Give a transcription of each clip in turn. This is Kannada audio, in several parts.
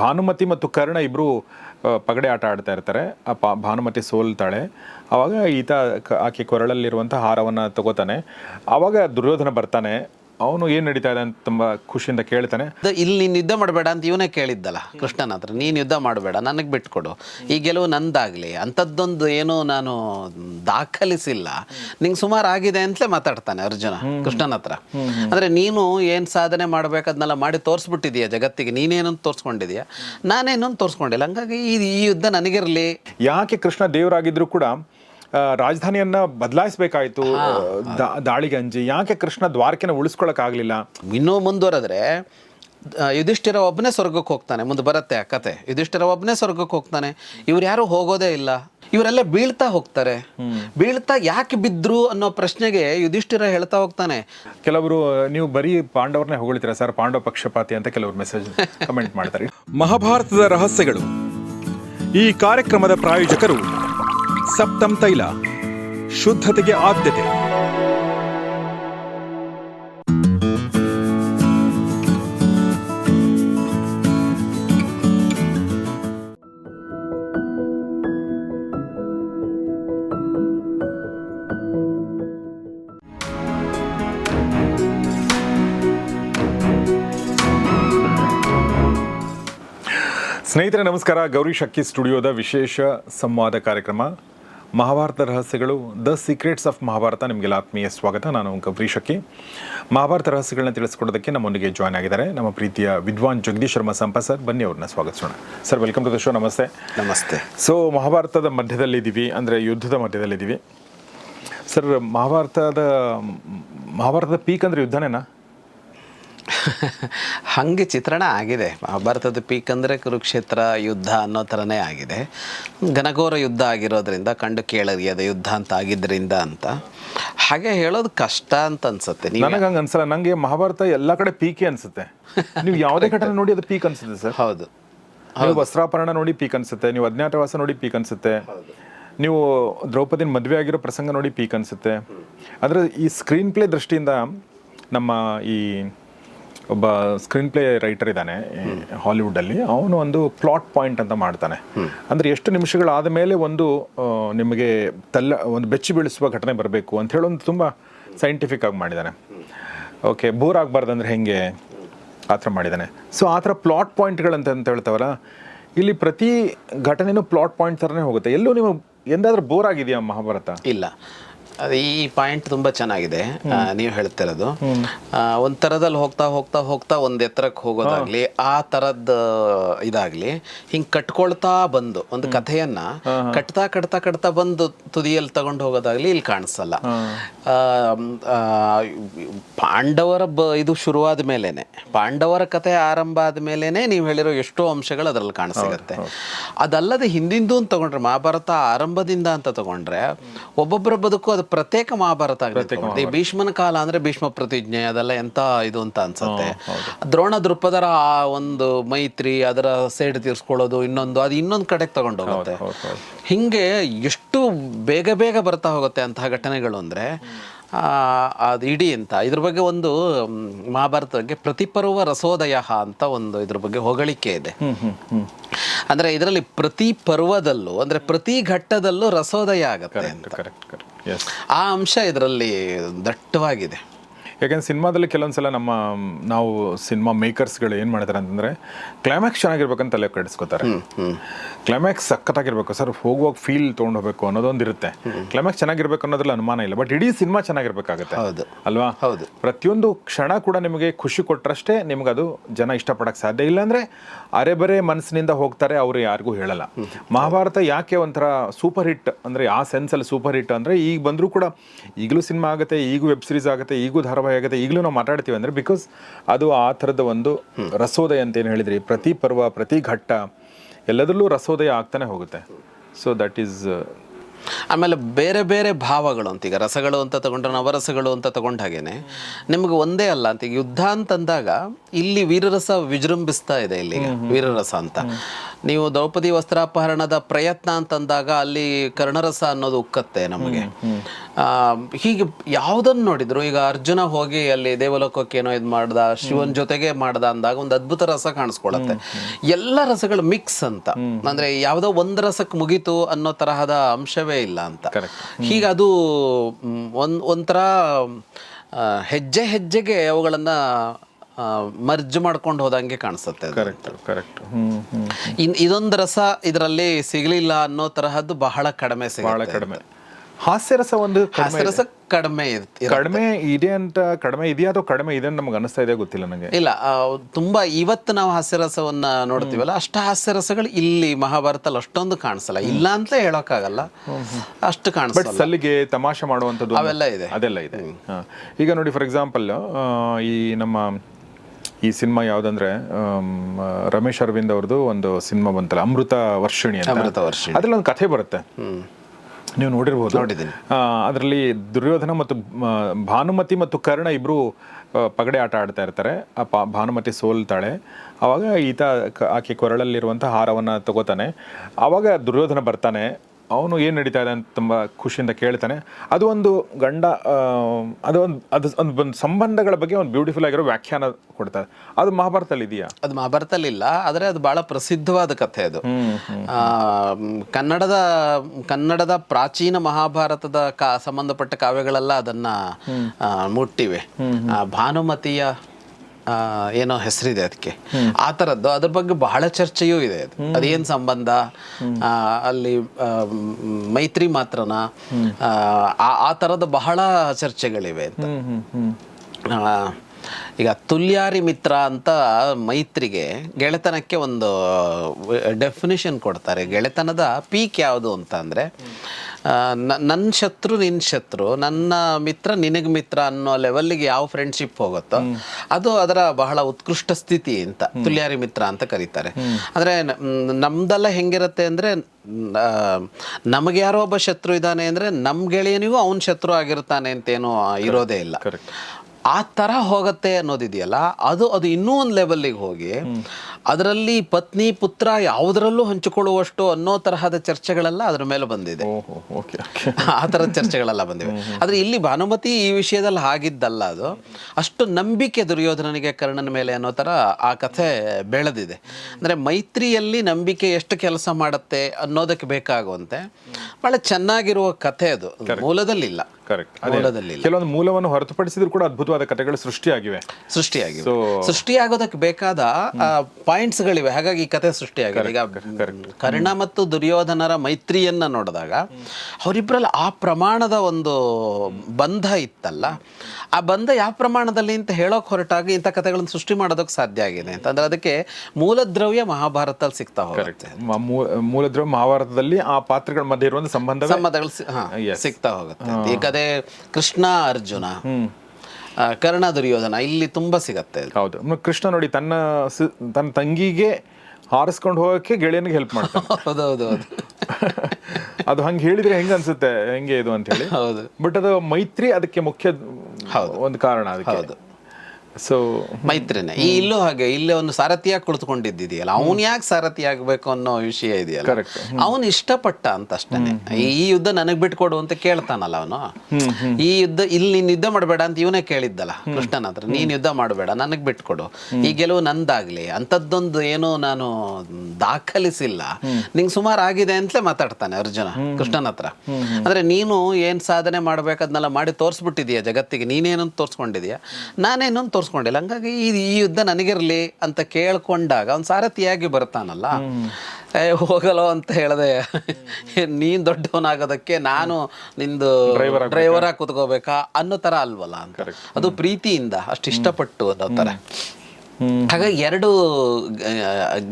ಭಾನುಮತಿ ಮತ್ತು ಕರ್ಣ ಇಬ್ಬರು ಪಗಡೆ ಆಟ ಆಡ್ತಾ ಇರ್ತಾರೆ. ಆ ಪಾ- ಭಾನುಮತಿ ಸೋಲ್ತಾಳೆ. ಅವಾಗ ಈತ ಆಕೆ ಕೊರಳಲ್ಲಿರುವಂಥ ಹಾರವನ್ನು ತಗೋತಾನೆ. ಆವಾಗ ದುರ್ಯೋಧನ ಬರ್ತಾನೆ. ಅವನು ಏನು ನಡೀತಾ ಇದೆ ಅಂತ ತುಂಬಾ ಖುಷಿಯಿಂದ ಕೇಳ್ತಾನೆ. ಇಲ್ಲಿ ನೀನು ಯುದ್ಧ ಮಾಡಬೇಡ ಅಂತ ಇವನೇ ಕೇಳಿದ್ದಲ್ಲ ಕೃಷ್ಣನ ಹತ್ರ. ನೀನು ಯುದ್ಧ ಮಾಡಬೇಡ ನನಗೆ ಬಿಟ್ಕೊಡು. ಈ ಗೆಲುವು ನಂದಾಗಲಿ ಅಂಥದ್ದೊಂದು ಏನು ನಾನು ದಾಖಲಿಸಿಲ್ಲ. ನಿಂಗೆ ಸುಮಾರು ಆಗಿದೆ ಅಂತಲೇ ಮಾತಾಡ್ತಾನೆ ಅರ್ಜುನ ಕೃಷ್ಣನ ಹತ್ರ. ಅಂದರೆ ನೀನು ಏನು ಸಾಧನೆ ಮಾಡಬೇಕದನ್ನೆಲ್ಲ ಮಾಡಿ ತೋರಿಸ್ಬಿಟ್ಟಿದೀಯ ಜಗತ್ತಿಗೆ. ನೀನೇನಂತ ತೋರಿಸ್ಕೊಂಡಿದೀಯ? ನಾನೇನೊಂದು ತೋರಿಸ್ಕೊಂಡಿಲ್ಲ. ಹಂಗಾಗಿ ಈ ಈ ಯುದ್ಧ ನನಗಿರಲಿ. ಯಾಕೆ ಕೃಷ್ಣ ದೇವರಾಗಿದ್ರು ಕೂಡ ರಾಜಧಾನಿಯನ್ನ ಬದಲಾಯಿಸಬೇಕಾಯಿತು ದಾಳಿಗಂಜಿ ಯಾಕೆ ಕೃಷ್ಣ ದ್ವಾರಕೆನ ಉಳಿಸ್ಕೊಳಕ್ಕಾಗಲಿಲ್ಲ? ಇನ್ನೂ ಮುಂದುವರೆದ್ರೆ ಯುಧಿಷ್ಠಿರ ಒಬ್ಬನೇ ಸ್ವರ್ಗಕ್ಕೆ ಹೋಗ್ತಾನೆ. ಮುಂದೆ ಬರುತ್ತೆ ಆ ಕತೆ. ಯುಧಿಷ್ಠಿರ ಒಬ್ಬನೇ ಸ್ವರ್ಗಕ್ಕೆ ಹೋಗ್ತಾನೆ. ಇವ್ರು ಯಾರು ಹೋಗೋದೇ ಇಲ್ಲ. ಇವರೆಲ್ಲ ಬೀಳ್ತಾ ಹೋಗ್ತಾರೆ. ಬೀಳ್ತಾ ಯಾಕೆ ಬಿದ್ರು ಅನ್ನೋ ಪ್ರಶ್ನೆಗೆ ಯುಧಿಷ್ಠಿರ ಹೇಳ್ತಾ ಹೋಗ್ತಾನೆ. ಕೆಲವರು ನೀವು ಬರೀ ಪಾಂಡವರನ್ನೇ ಹೊಗಳ್ತೀರಾ ಸರ್? ಪಾಂಡವ ಪಕ್ಷಪಾತಿ ಅಂತ ಕೆಲವರು ಮೆಸೇಜ್ ಕಮೆಂಟ್ ಮಾಡ್ತಾರೆ. ಮಹಾಭಾರತದ ರಹಸ್ಯಗಳು. ಈ ಕಾರ್ಯಕ್ರಮದ ಪ್ರಾಯೋಜಕರು ಸಪ್ತಂ ತೈಲ. ಶುದ್ಧತೆಗೆ ಆದ್ಯತೆ. ಸ್ನೇಹಿತರೆ ನಮಸ್ಕಾರ. ಗೌರಿ ಶಕ್ಕಿ ಸ್ಟುಡಿಯೋದ ವಿಶೇಷ ಸಂವಾದ ಕಾರ್ಯಕ್ರಮ. ಮಹಾಭಾರತ ರಹಸ್ಯಗಳು ದ ಸೀಕ್ರೆಟ್ಸ್ ಆಫ್ ಮಹಾಭಾರತ ನಿಮಗೆಲ್ಲ ಆತ್ಮೀಯ ಸ್ವಾಗತ. ನಾನು ಗೌರೀಶಕ್ಕೆ ಶಕ್ಕಿ ಮಹಾಭಾರತ ರಹಸ್ಯಗಳನ್ನ ತಿಳಿಸ್ಕೊಡೋದಕ್ಕೆ ನಮ್ಮೊಂದಿಗೆ ಜಾಯ್ನ್ ಆಗಿದ್ದಾರೆ. ನಮ್ಮ ಪ್ರೀತಿಯ ವಿದ್ವಾನ್ ಜಗದೀಶ್ ಶರ್ಮಾ ಸಂಪ ಸರ್ ಬನ್ನಿ ಅವ್ರನ್ನ ಸ್ವಾಗತಿಸೋಣ. Sir welcome to the show ನಮಸ್ತೆ. ನಮಸ್ತೆ. ಸೊ ಮಹಾಭಾರತದ ಮಧ್ಯದಲ್ಲಿದ್ದೀವಿ ಅಂದರೆ ಯುದ್ಧದ ಮಧ್ಯದಲ್ಲಿದ್ದೀವಿ ಸರ್ ಮಹಾಭಾರತದ ಮಹಾಭಾರತದ ಪೀಕ್ ಅಂದರೆ ಯುದ್ಧನೇನಾ? ಹಂಗೆ ಚಿತ್ರಣ ಆಗಿದೆ. ಮಹಾಭಾರತದ ಪೀಕ್ ಅಂದರೆ ಕುರುಕ್ಷೇತ್ರ ಯುದ್ಧ ಅನ್ನೋ ಥರನೇ ಆಗಿದೆ. ಘನಘೋರ ಯುದ್ಧ ಆಗಿರೋದ್ರಿಂದ ಕಂಡು ಕೇಳರಿಯದ ಯುದ್ಧ ಅಂತ ಆಗಿದ್ದರಿಂದ ಅಂತ. ಹಾಗೆ ಹೇಳೋದು ಕಷ್ಟ ಅಂತ ಅನ್ಸುತ್ತೆ. ನೀವು ನನಗೆ ಹಂಗೆ ಅನ್ಸಲ್ಲ. ನನಗೆ ಮಹಾಭಾರತ ಎಲ್ಲ ಕಡೆ ಪೀಕೆ ಅನ್ಸುತ್ತೆ. ನೀವು ಯಾವುದೇ ಘಟನೆ ನೋಡಿ ಅದು ಪೀಕ್ ಅನ್ಸುತ್ತೆ ಸರ್. ಹೌದು. ಹೌದು. ವಸ್ತ್ರಾಪರಣ ನೋಡಿ ಪೀಕ್ ಅನ್ಸುತ್ತೆ. ನೀವು ಅಜ್ಞಾತವಾಸ ನೋಡಿ ಪೀಕ್ ಅನ್ಸುತ್ತೆ. ನೀವು ದ್ರೌಪದಿನ ಮದುವೆ ಆಗಿರೋ ಪ್ರಸಂಗ ನೋಡಿ ಪೀಕ್ ಅನ್ಸುತ್ತೆ. ಆದರೆ ಈ ಸ್ಕ್ರೀನ್ ಪ್ಲೇ ದೃಷ್ಟಿಯಿಂದ ನಮ್ಮ ಈ ಒಬ್ಬ ಸ್ಕ್ರೀನ್ ಪ್ಲೇ ರೈಟರ್ ಇದ್ದಾನೆ ಹಾಲಿವುಡಲ್ಲಿ ಅವನು ಒಂದು ಪ್ಲಾಟ್ ಪಾಯಿಂಟ್ ಅಂತ ಮಾಡ್ತಾನೆ. ಅಂದರೆ ಎಷ್ಟು ನಿಮಿಷಗಳಾದ ಮೇಲೆ ಒಂದು ನಿಮಗೆ ತಲ್ಲ, ಒಂದು ಬೆಚ್ಚಿ ಬೀಳಿಸುವ ಘಟನೆ ಬರಬೇಕು ಅಂತ ಹೇಳಿ ಒಂದು ತುಂಬ ಸೈಂಟಿಫಿಕ್ ಆಗಿ ಮಾಡಿದ್ದಾನೆ. ಓಕೆ ಬೋರ್ ಆಗಬಾರ್ದು ಅಂದರೆ ಹೆಂಗೆ? ಆ ಥರ ಮಾಡಿದ್ದಾನೆ. ಸೊ ಆ ಥರ ಪ್ಲಾಟ್ ಪಾಯಿಂಟ್ಗಳಂತ ಅಂತ ಹೇಳ್ತಾವಲ್ಲ, ಇಲ್ಲಿ ಪ್ರತಿ ಘಟನೆನೂ ಪ್ಲಾಟ್ ಪಾಯಿಂಟ್ ಥರನೇ ಹೋಗುತ್ತೆ. ಎಲ್ಲೂ ನೀವು ಎಂದಾದರೂ ಬೋರ್ ಆಗಿದೆಯಾ ಮಹಾಭಾರತ? ಇಲ್ಲ. ಅದು ಈ ಪಾಯಿಂಟ್ ತುಂಬಾ ಚೆನ್ನಾಗಿದೆ. ನೀವು ಹೇಳ್ತಿರೋದು. ಒಂದ್ ತರದಲ್ಲಿ ಹೋಗ್ತಾ ಹೋಗ್ತಾ ಹೋಗ್ತಾ ಒಂದು ಎತ್ತರಕ್ಕೆ ಹೋಗೋದಾಗ್ಲಿ ಆ ತರದ್ ಇದಾಗ್ಲಿ ಹಿಂಗ್ ಕಟ್ಕೊಳ್ತಾ ಬಂದು ಒಂದು ಕಥೆಯನ್ನ ಕಟ್ತಾ ಕಟ್ತಾ ಕಟ್ತಾ ಬಂದು ತುದಿಯಲ್ಲಿ ತಗೊಂಡು ಹೋಗೋದಾಗ್ಲಿ ಇಲ್ಲಿ ಕಾಣಿಸಲ್ಲ. ಪಾಂಡವರ ಬ ಇದು ಶುರುವಾದ ಮೇಲೇನೆ. ಪಾಂಡವರ ಕಥೆ ಆರಂಭ ಆದ ಮೇಲೇನೆ ನೀವು ಹೇಳಿರೋ ಎಷ್ಟೋ ಅಂಶಗಳು ಅದರಲ್ಲಿ ಕಾಣಿಸಿಗುತ್ತೆ. ಅದಲ್ಲದೆ ಹಿಂದಿಂದು ಅಂತ ತಗೊಂಡ್ರೆ ಮಹಾಭಾರತ ಆರಂಭದಿಂದ ಅಂತ ತಗೊಂಡ್ರೆ ಒಬ್ಬೊಬ್ಬರ ಬದುಕು ಅದು ಪ್ರತ್ಯೇಕ ಮಹಾಭಾರತ ಈ ಭೀಷ್ಮನ ಕಾಲ ಅಂದ್ರೆ ಭೀಷ್ಮ ಪ್ರತಿಜ್ಞೆ ಅದೆಲ್ಲ ಎಂತ ಇದು ಅಂತ ಅನ್ಸುತ್ತೆ. ದ್ರೋಣ ದೃಪದರ ಆ ಒಂದು ಮೈತ್ರಿ ಅದರ ಸೇಡ್ ತೀರ್ಸ್ಕೊಳ್ಳೋದು ಇನ್ನೊಂದು ಅದು ಇನ್ನೊಂದು ಕಡೆಗೆ ತಗೊಂಡು ಹೋಗುತ್ತೆ ಹಿಂಗೆ ಎಷ್ಟು ಬೇಗ ಬೇಗ ಬರ್ತಾ ಹೋಗುತ್ತೆ ಅಂತಹ ಘಟನೆಗಳು ಅಂದ್ರೆ ಆ, ಅದು ಇಡೀ ಅಂತ ಇದ್ರ ಬಗ್ಗೆ ಒಂದು ಮಹಾಭಾರತ ಬಗ್ಗೆ ಪ್ರತಿಪರ್ವ ರಸೋದಯ ಅಂತ ಒಂದು ಇದ್ರ ಬಗ್ಗೆ ಹೊಗಳಿಕೆ ಇದೆ. ಅಂದ್ರೆ ಇದರಲ್ಲಿ ಪ್ರತಿ ಪರ್ವದಲ್ಲೂ ಅಂದ್ರೆ ಪ್ರತಿ ಘಟ್ಟದಲ್ಲೂ ರಸೋದಯ ಆಗುತ್ತೆ ಅಂತ. ಕರೆಕ್ಟ್ ಕರೆಕ್ಟ್ ಎಸ್ ಆ ಅಂಶ ಇದರಲ್ಲಿ ದಟ್ಟವಾಗಿದೆ. ಯಾಕೆಂದ್ರೆ ಸಿನಿಮಾದಲ್ಲಿ ಕೆಲವೊಂದ್ಸಲ ನಮ್ಮ ನಾವು ಸಿನಿಮಾ ಮೇಕರ್ಸ್ಗಳು ಏನು ಮಾಡ್ತಾರೆ ಅಂತಂದ್ರೆ ಕ್ಲೈಮ್ಯಾಕ್ಸ್ ಚೆನ್ನಾಗಿರ್ಬೇಕಂತ ತಲೆ ಕಡಿಸ್ಕೋತಾರೆ. ಕ್ಲೈಮ್ಯಾಕ್ಸ್ ಸಖತ್ತಾಗಿರ್ಬೇಕು. ಸರ್ ಹೋಗುವಾಗ ಫೀಲ್ ತೊಗೊಂಡು ಹೋಗ್ಬೇಕು ಅನ್ನೋದೊಂದು ಇರುತ್ತೆ ಕ್ಲೈಮ್ಯಾಕ್ಸ್ ಚೆನ್ನಾಗಿರ್ಬೇಕು ಅನ್ನೋದ್ರಲ್ಲಿ ಅನುಮಾನ ಇಲ್ಲ. ಬಟ್ ಇಡೀ ಸಿನಿಮಾ ಚೆನ್ನಾಗಿರ್ಬೇಕಾಗತ್ತೆ. ಹೌದು. ಅಲ್ವಾ? ಹೌದು. ಪ್ರತಿಯೊಂದು ಕ್ಷಣ ಕೂಡ ನಿಮಗೆ ಖುಷಿ ಕೊಟ್ಟರಷ್ಟೇ ನಿಮ್ಗೆ ಅದು ಜನ ಇಷ್ಟಪಡಕ್ಕೆ ಸಾಧ್ಯ ಇಲ್ಲಾಂದ್ರೆ ಅರೆಬರೆ ಮನಸ್ಸಿನಿಂದ ಹೋಗ್ತಾರೆ ಅವರು ಯಾರಿಗೂ ಹೇಳಲ್ಲ. ಮಹಾಭಾರತ ಯಾಕೆ ಒಂಥರ ಸೂಪರ್ ಹಿಟ್ ಅಂದ್ರೆ ಆ ಸೆನ್ಸಲ್ಲಿ ಸೂಪರ್ ಹಿಟ್ ಅಂದ್ರೆ ಈಗ ಬಂದರೂ ಕೂಡ ಈಗಲೂ ಸಿನಿಮಾ ಆಗುತ್ತೆ ಈಗೂ ವೆಬ್ ಸೀರೀಸ್ ಆಗುತ್ತೆ ಈಗೂ ಧಾರಾವಾಹಿ ಆಗುತ್ತೆ ಈಗಲೂ ನಾವು ಮಾತಾಡ್ತೀವಿ ಅಂದರೆ ಬಿಕಾಸ್ ಅದು ಆ ಥರದ ಒಂದು ರಸೋದಯ ಅಂತ ಏನು ಹೇಳಿದ್ರಿ? ಪ್ರತಿ ಪರ್ವ ಪ್ರತಿ ಘಟ್ಟ ಎಲ್ಲದರಲ್ಲೂ ರಸೋದಯ ಆಗ್ತಾನೆ ಹೋಗುತ್ತೆ. ಸೊ ದಟ್ ಈಸ್ ಆಮೇಲೆ ಬೇರೆ ಬೇರೆ ಭಾವಗಳು ಅಂತ ಈಗ ರಸಗಳು ಅಂತ ತಗೊಂಡ್ರೆ ನವರಸಗಳು ಅಂತ ತಗೊಂಡ ಹಾಗೇನೆ. ನಿಮ್ಗೆ ಒಂದೇ ಅಲ್ಲ ಅಂತ ಈಗ ಯುದ್ಧ ಅಂತಂದಾಗ ಇಲ್ಲಿ ವೀರರಸ ವಿಜೃಂಭಿಸ್ತಾ ಇದೆ ಇಲ್ಲಿ ವೀರರಸ ಅಂತ. ನೀವು ದ್ರೌಪದಿ ವಸ್ತ್ರಾಪಹರಣದ ಪ್ರಯತ್ನ ಅಂತಂದಾಗ ಅಲ್ಲಿ ಕರ್ಣರಸ ಅನ್ನೋದು ಉಕ್ಕತ್ತೆ ನಮಗೆ. ಹೀಗೆ ಯಾವುದನ್ನು ನೋಡಿದ್ರು? ಈಗ ಅರ್ಜುನ ಹೋಗಿ ಅಲ್ಲಿ ದೇವಲೋಕಕ್ಕೆ ಏನೋ ಇದು ಮಾಡ್ದ ಶಿವನ್ ಜೊತೆಗೆ ಮಾಡ್ದ ಅಂದಾಗ ಒಂದು ಅದ್ಭುತ ರಸ ಕಾಣಿಸ್ಕೊಳತ್ತೆ. ಎಲ್ಲ ರಸಗಳು ಮಿಕ್ಸ್ ಅಂತ. ಅಂದ್ರೆ ಯಾವುದೋ ಒಂದು ರಸಕ್ಕೆ ಮುಗೀತು ಅನ್ನೋ ತರಹದ ಅಂಶವೇ ಇಲ್ಲ ಅಂತ. ಹೀಗೆ ಅದು ಒಂದ್ ಒಂಥರ ಹೆಜ್ಜೆ ಹೆಜ್ಜೆಗೆ ಅವುಗಳನ್ನ ಮರ್ಜ್ ಮಾಡ್ಕೊಂಡು ಹೋದಂಗೆ ಕಾಣಿಸುತ್ತೆ ಇದೊಂದು ರಸ ಇದರಲ್ಲಿ ಸಿಗಲಿಲ್ಲ ಅನ್ನೋ ತರಹದ್ದು ಬಹಳ ಕಡಿಮೆ ಸಿಗುತ್ತೆ. ಕಡಿಮೆ. ಹಾಸ್ಯರಸ ಒಂದು ಹಾಸ್ಯರಸ ರಸ ಕಡಿಮೆ. ಕಡಿಮೆ ಇದೆ ಅಂತ ಕಡಿಮೆ ಇದೆಯಾ ಅಥವಾ ಕಡಿಮೆ ಇದೆ ಅಂತ ನಮ್ಗೆ ಅನಿಸ್ತಾ ಇದೆ ಗೊತ್ತಿಲ್ಲ ನನಗೆ ಇಲ್ಲ ತುಂಬಾ ಇವತ್ತು ನಾವು ಹಾಸ್ಯರಸವನ್ನ ನೋಡ್ತೀವಲ್ಲ ಅಷ್ಟು ಹಾಸ್ಯರಸಗಳು ಇಲ್ಲಿ ಮಹಾಭಾರತದಲ್ಲಿ ಅಷ್ಟೊಂದು ಕಾಣಿಸಲ್ಲ. ಇಲ್ಲ ಅಂತ ಹೇಳೋಕ್ಕಾಗಲ್ಲ. ಅಷ್ಟು ಕಾಣಿಸಲ್ಲ. ಸಲ್ಲಿಗೆ ತಮಾಷೆ ಮಾಡುವಂಥದ್ದು ಅವೆಲ್ಲ ಇದೆ. ಅದೆಲ್ಲ ಇದೆ. ಈಗ ನೋಡಿ ಫಾರ್ ಎಕ್ಸಾಂಪಲ್ ಈ ನಮ್ಮ ಈ ಸಿನಿಮಾ ಯಾವ್ದಂದ್ರೆ ರಮೇಶ್ ಅರವಿಂದ್ ಅವ್ರದ್ದು ಒಂದು ಸಿನಿಮಾ ಬಂತಲ್ಲ ಅಮೃತ ವರ್ಷಿಣಿ ಅಂತ. ಅಮೃತ ವರ್ಷಿಣಿ. ಅದ್ರಲ್ಲಿ ಒಂದು ಕಥೆ ಬರುತ್ತೆ. ನೀವು ನೋಡಿರ್ಬೋದು. ನೋಡಿದ್ದೀನಿ. ಅದರಲ್ಲಿ ದುರ್ಯೋಧನ ಮತ್ತು ಭಾನುಮತಿ ಮತ್ತು ಕರ್ಣ ಇಬ್ಬರು ಪಗಡೆ ಆಟ ಆಡ್ತಾ ಇರ್ತಾರೆ. ಆ ಪಾ- ಭಾನುಮತಿ ಸೋಲ್ತಾಳೆ. ಅವಾಗ ಈತ ಕ- ಆಕೆ ಕೊರಳಲ್ಲಿರುವಂಥ ಹಾರವನ್ನು ತಗೋತಾನೆ. ಆವಾಗ ದುರ್ಯೋಧನ ಬರ್ತಾನೆ. ಅವನು ಏನು ನಡೀತಾ ಇದೆ ಅಂತ ತುಂಬ ಖುಷಿಯಿಂದ ಕೇಳ್ತಾನೆ. ಅದು ಒಂದು ಗಂಡ ಅದು ಒಂದು ಅದು ಒಂದು ಒಂದು ಸಂಬಂಧಗಳ ಬಗ್ಗೆ ಒಂದು ಬ್ಯೂಟಿಫುಲ್ ಆಗಿರೋ ವ್ಯಾಖ್ಯಾನ ಕೊಡ್ತಾರೆ ಅದು ಮಹಾಭಾರತದಲ್ಲಿ ಇದೆಯಾ? ಅದು ಮಹಾಭಾರತದಲ್ಲಿ ಇಲ್ಲ ಆದರೆ ಅದು ಭಾಳ ಪ್ರಸಿದ್ಧವಾದ ಕಥೆ ಅದು. ಆ, ಕನ್ನಡದ ಕನ್ನಡದ ಪ್ರಾಚೀನ ಮಹಾಭಾರತದ ಕಾ ಸಂಬಂಧಪಟ್ಟ ಕಾವ್ಯಗಳೆಲ್ಲ ಅದನ್ನ ಮುಟ್ಟಿವೆ. ಭಾನುಮತಿಯ ಏನೋ ಹೆಸರಿದೆ ಅದಕ್ಕೆ ಆ ಥರದ್ದು ಅದ್ರ ಬಗ್ಗೆ ಬಹಳ ಚರ್ಚೆಯೂ ಇದೆ ಅದು. ಅದೇನ್ ಸಂಬಂಧ? ಆ, ಅಲ್ಲಿ ಮೈತ್ರಿ ಮಾತ್ರನಾ? ಆ, ಥರದ ಬಹಳ ಚರ್ಚೆಗಳಿವೆ ಅಂತ. ಈಗ ತುಲ್ಯಾರಿ ಮಿತ್ರ ಅಂತ ಮೈತ್ರಿಗೆ ಗೆಳೆತನಕ್ಕೆ ಒಂದು ಡೆಫಿನಿಷನ್ ಕೊಡ್ತಾರೆ. ಗೆಳೆತನದ ಪೀಕ್ ಯಾವುದು ಅಂತ ಅಂದರೆ ನನ್ನ ಶತ್ರು ನಿನ್ನ ಶತ್ರು ನನ್ನ ಮಿತ್ರ ನಿನಗೆ ಮಿತ್ರ ಅನ್ನೋ ಲೆವೆಲ್ಗೆ ಯಾವ ಫ್ರೆಂಡ್ಶಿಪ್ ಹೋಗುತ್ತೋ ಅದು ಅದರ ಬಹಳ ಉತ್ಕೃಷ್ಟ ಸ್ಥಿತಿ ಅಂತ ತುಲ್ಯಾರಿ ಮಿತ್ರ ಅಂತ ಕರೀತಾರೆ. ಅಂದರೆ ನಮ್ದೆಲ್ಲ ಹೆಂಗಿರುತ್ತೆ ಅಂದರೆ ನಮಗೆ ಯಾರೋ ಒಬ್ಬ ಶತ್ರು ಇದ್ದಾನೆ ಅಂದರೆ ನಮ್ಮ ಗೆಳೆಯನಿಗೂ ಅವನ ಶತ್ರು ಆಗಿರ್ತಾನೆ ಅಂತೇನೂ ಇರೋದೇ ಇಲ್ಲ. ಆ ಥರ ಹೋಗತ್ತೆ ಅನ್ನೋದಿದೆಯಲ್ಲ ಅದು ಅದು ಇನ್ನೂ ಒಂದು ಲೆವೆಲ್ಲಿಗೆ ಹೋಗಿ ಅದರಲ್ಲಿ ಪತ್ನಿ ಪುತ್ರ ಯಾವುದರಲ್ಲೂ ಹಂಚಿಕೊಳ್ಳುವಷ್ಟು ಅನ್ನೋ ತರಹದ ಚರ್ಚೆಗಳೆಲ್ಲ ಅದ್ರ ಮೇಲೆ ಬಂದಿದೆ. ಓಹೋ ಓಕೆ ಓಕೆ. ಆ ಥರದ ಚರ್ಚೆಗಳೆಲ್ಲ ಬಂದಿವೆ. ಆದರೆ ಇಲ್ಲಿ ಭಾನುಮತಿ ಈ ವಿಷಯದಲ್ಲಿ ಹಾಗಿದ್ದಲ್ಲ ಅದು. ಅಷ್ಟು ನಂಬಿಕೆ ದುರ್ಯೋಧನನಿಗೆ ಕರ್ಣನ ಮೇಲೆ ಅನ್ನೋ ಥರ ಆ ಕಥೆ ಬೆಳೆದಿದೆ. ಅಂದರೆ ಮೈತ್ರಿಯಲ್ಲಿ ನಂಬಿಕೆ ಎಷ್ಟು ಕೆಲಸ ಮಾಡುತ್ತೆ ಅನ್ನೋದಕ್ಕೆ ಬೇಕಾಗುವಂತೆ ಭಾಳ ಚೆನ್ನಾಗಿರುವ ಕಥೆ ಅದು. ಮೂಲದಲ್ಲಿಲ್ಲ. ಕರೆಕ್ಟ್ ಕೆಲವೊಂದು ಮೂಲವನ್ನು ಹೊರತುಪಡಿಸಿದ್ರು ಕೂಡ ಅದ್ಭುತವಾದ ಕಥೆಗಳು ಸೃಷ್ಟಿಯಾಗಿವೆ. ಸೃಷ್ಟಿಯಾಗಿವೆ. ಸೃಷ್ಟಿಯಾಗೋದಕ್ಕೆ ಬೇಕಾದ ಪಾಯಿಂಟ್ಸ್ಗಳಿವೆ ಹಾಗಾಗಿ ಈ ಕತೆ ಸೃಷ್ಟಿಯಾಗಿದೆ. ಈಗ ಕರ್ಣ ಮತ್ತು ದುರ್ಯೋಧನರ ಮೈತ್ರಿಯನ್ನ ನೋಡಿದಾಗ ಅವರಿಬ್ಬರಲ್ಲಿ ಆ ಪ್ರಮಾಣದ ಒಂದು ಬಂಧ ಇತ್ತಲ್ಲ? ಆ ಬಂಧ ಯಾವ ಪ್ರಮಾಣದಲ್ಲಿ ಅಂತ ಹೇಳೋಕೆ ಹೊರಟಾಗಿ ಇಂಥ ಕಥೆಗಳನ್ನು ಸೃಷ್ಟಿ ಮಾಡೋದಕ್ಕೆ ಸಾಧ್ಯ ಆಗಿದೆ ಅಂತಂದ್ರೆ ಅದಕ್ಕೆ ಮೂಲದ್ರವ್ಯ ಮಹಾಭಾರತದಲ್ಲಿ ಸಿಗ್ತಾ ಹೋಗುತ್ತೆ. ಮೂಲದ್ರವ್ಯ ಮಹಾಭಾರತದಲ್ಲಿ ಆ ಪಾತ್ರಗಳ ಮಧ್ಯೆ ಇರುವಂತಹ ಸಂಬಂಧ ಸಂಬಂಧಗಳು ಸಿಗ್ತಾ ಹೋಗುತ್ತೆ ಈ ಕತೆ ಕೃಷ್ಣ ಅರ್ಜುನ. ಕರ್ಣ ದುರ್ಯೋಧನ ಇಲ್ಲಿ ತುಂಬಾ ಸಿಗತ್ತೆ. ಹೌದು. ಕೃಷ್ಣ ನೋಡಿ ತನ್ನ ತನ್ನ ತಂಗಿಗೆ ಹಾರಿಸ್ಕೊಂಡು ಹೋಗಕ್ಕೆ ಗೆಳೆಯನಿಗೆ ಹೆಲ್ಪ್ ಮಾಡ್ತಾನೆ. ಹೌದೌದು ಹೌದು ಅದು ಹಂಗೆ ಹೇಳಿದ್ರೆ ಹೆಂಗ ಅನ್ಸುತ್ತೆ? ಹೆಂಗೆ ಇದು ಅಂತ ಹೇಳಿ. ಹೌದು. ಬಟ್ ಅದು ಮೈತ್ರಿ ಅದಕ್ಕೆ ಮುಖ್ಯ ಒಂದು ಕಾರಣ ಅದಕ್ಕೆ. ಸೊ ಮೈತ್ರಿನೇ. ಈ ಇಲ್ಲೂ ಹಾಗೆ ಇಲ್ಲೇ ಒಂದು ಸಾರಥಿಯಾಗಿ ಕುಳಿತುಕೊಂಡಿದ್ದಿದೆಯಲ್ಲ ಅವನ್ ಯಾಕೆ ಸಾರಥಿ ಆಗ್ಬೇಕು ಅನ್ನೋ ವಿಷಯ ಇದೆಯಲ್ಲ. ಅವನು ಇಷ್ಟಪಟ್ಟ ಅಂತ ಅಷ್ಟೇ. ಈ ಯುದ್ಧ ನನಗ್ ಬಿಟ್ಕೊಡು ಅಂತ ಕೇಳ್ತಾನಲ್ಲ ಅವನು? ಈ ಯುದ್ಧ ಇಲ್ಲಿ ನೀನ್ ಯುದ್ಧ ಮಾಡಬೇಡ ಅಂತ ಇವನೇ ಕೇಳಿದ್ದಲ್ಲ ಕೃಷ್ಣನ ಹತ್ರ. ನೀನ್ ಯುದ್ಧ ಮಾಡಬೇಡ ನನಗ್ ಬಿಟ್ಕೊಡು. ಈ ಗೆಲುವು ನಂದಾಗ್ಲಿ ಅಂತದ್ದೊಂದು ಏನು ನಾನು ದಾಖಲಿಸಿಲ್ಲ. ನಿಂಗೆ ಸುಮಾರು ಆಗಿದೆ ಅಂತಲೇ ಮಾತಾಡ್ತಾನೆ ಅರ್ಜುನ ಕೃಷ್ಣನ ಹತ್ರ. ಅಂದ್ರೆ ನೀನು ಏನ್ ಸಾಧನೆ ಮಾಡ್ಬೇಕು ಅದನ್ನೆಲ್ಲ ಮಾಡಿ ತೋರ್ಸ್ಬಿಟ್ಟಿದೀಯ ಜಗತ್ತಿಗೆ. ನೀನೇನಂತ ತೋರಿಸ್ಕೊಂಡಿದೀಯ? ನಾನೇನೊಂದು ತೋರಿಸ್ಕೊಂಡಿಲ್ಲ. ಹಂಗಾಗಿ ಈ ಈ ಯುದ್ಧ ನನಗಿರಲಿ ಅಂತ ಕೇಳ್ಕೊಂಡಾಗ ಅವ್ನು ಸಾರಥಿಯಾಗಿ ಬರ್ತಾನಲ್ಲ. ಹೋಗಲೋ ಅಂತ ಹೇಳಿದೆ. ನೀನ್ ದೊಡ್ಡವನಾಗೋದಕ್ಕೆ ನಾನು ನಿಂದು ಡ್ರೈವರ್ ಆಗಿ ಕುತ್ಕೋಬೇಕಾ ಅನ್ನೋ ತರ ಅಲ್ವಲ್ಲ. ಅಂತ ಅದು ಪ್ರೀತಿಯಿಂದ ಅಷ್ಟು ಇಷ್ಟಪಟ್ಟು ಅನ್ನೋ ತರ. ಹಾಗಾಗಿ ಎರಡು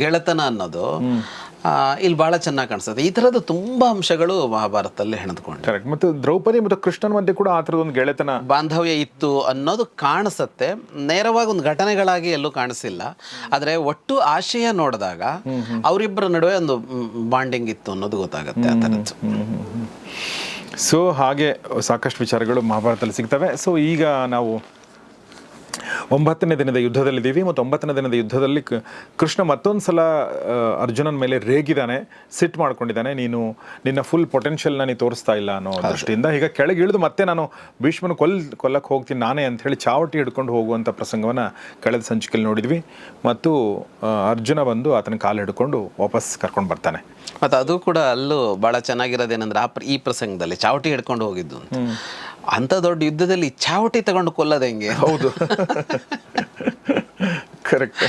ಗೆಳೆತನ ಅನ್ನೋದು ಇಲ್ಲಿ ಬಹಳ ಚೆನ್ನಾಗಿ ಕಾಣಿಸುತ್ತೆ ಈ ತರದ ತುಂಬಾ ಅಂಶಗಳು ಮಹಾಭಾರತದಲ್ಲಿ ಹೆಣೆದುಕೊಂಡು ಕರೆಕ್ಟ್ ಮತ್ತು ದ್ರೌಪದಿ ಮತ್ತು ಕೃಷ್ಣನ ಮಧ್ಯೆ ಕೂಡ ಆ ಥರದ ಒಂದು ಗೆಳೆತನ. ಬಾಂಧವ್ಯ ಇತ್ತು ಅನ್ನೋದು ಕಾಣಿಸುತ್ತೆ. ನೇರವಾಗಿ ಒಂದು ಘಟನೆಗಳಾಗಿ ಎಲ್ಲೂ ಕಾಣಿಸಿಲ್ಲ. ಆದರೆ ಒಟ್ಟು ಆಶಯ ನೋಡಿದಾಗ ಅವರಿಬ್ಬರ ನಡುವೆ ಒಂದು ಬಾಂಡಿಂಗ್ ಇತ್ತು ಅನ್ನೋದು ಗೊತ್ತಾಗುತ್ತೆ ಆ ಥರದ್ದು ಸೊ ಹಾಗೆ ಸಾಕಷ್ಟು ವಿಚಾರಗಳು ಮಹಾಭಾರತದಲ್ಲಿ ಸಿಗ್ತವೆ. ಸೊ ಈಗ ನಾವು ಒಂಬತ್ತನೇ ದಿನದ ಯುದ್ಧದಲ್ಲಿದ್ದೀವಿ ಮತ್ತು ಒಂಬತ್ತನೇ ದಿನದ ಯುದ್ಧದಲ್ಲಿ ಕೃಷ್ಣ ಮತ್ತೊಂದು ಸಲ ಅರ್ಜುನನ ಮೇಲೆ ರೇಗಿದ್ದಾನೆ ಸಿಟ್ ಮಾಡ್ಕೊಂಡಿದ್ದಾನೆ ನೀನು ನಿನ್ನ ಫುಲ್ ಪೊಟೆನ್ಷಿಯಲ್ನ ನೀನು ತೋರಿಸ್ತಾ ಇಲ್ಲ ಅನ್ನೋ ದೃಷ್ಟಿಯಿಂದ ಈಗ ಕೆಳಗೆ ಇಳಿದು ಮತ್ತೆ ನಾನು ಭೀಷ್ಮನ ಕೊಲ್ ಕೊಲ್ಲಕ್ಕೆ ಹೋಗ್ತೀನಿ ನಾನೇ ಅಂತ ಹೇಳಿ ಚಾವಟಿ ಹಿಡ್ಕೊಂಡು ಹೋಗುವಂಥ ಪ್ರಸಂಗವನ್ನು ಕಳೆದ ಸಂಚಿಕೆಯಲ್ಲಿ ನೋಡಿದ್ವಿ. ಮತ್ತು ಅರ್ಜುನ ಬಂದು ಆತನ ಕಾಲು ಹಿಡ್ಕೊಂಡು ವಾಪಸ್ ಕರ್ಕೊಂಡು ಬರ್ತಾನೆ. ಮತ್ತು ಅದು ಕೂಡ ಅಲ್ಲೂ ಭಾಳ ಚೆನ್ನಾಗಿರೋದೇನೆಂದ್ರೆ ಆ ಪ್ರ- ಈ ಪ್ರಸಂಗದಲ್ಲಿ ಚಾವಟಿ ಹಿಡ್ಕೊಂಡು ಹೋಗಿದ್ದು ಅಂಥ ದೊಡ್ಡ ಯುದ್ಧದಲ್ಲಿ ಚಾವಟಿ ತಗೊಂಡು ಕೊಲ್ಲೋದು ಹೆಂಗೆ? ಹೌದು. ಕರೆಕ್ಟ್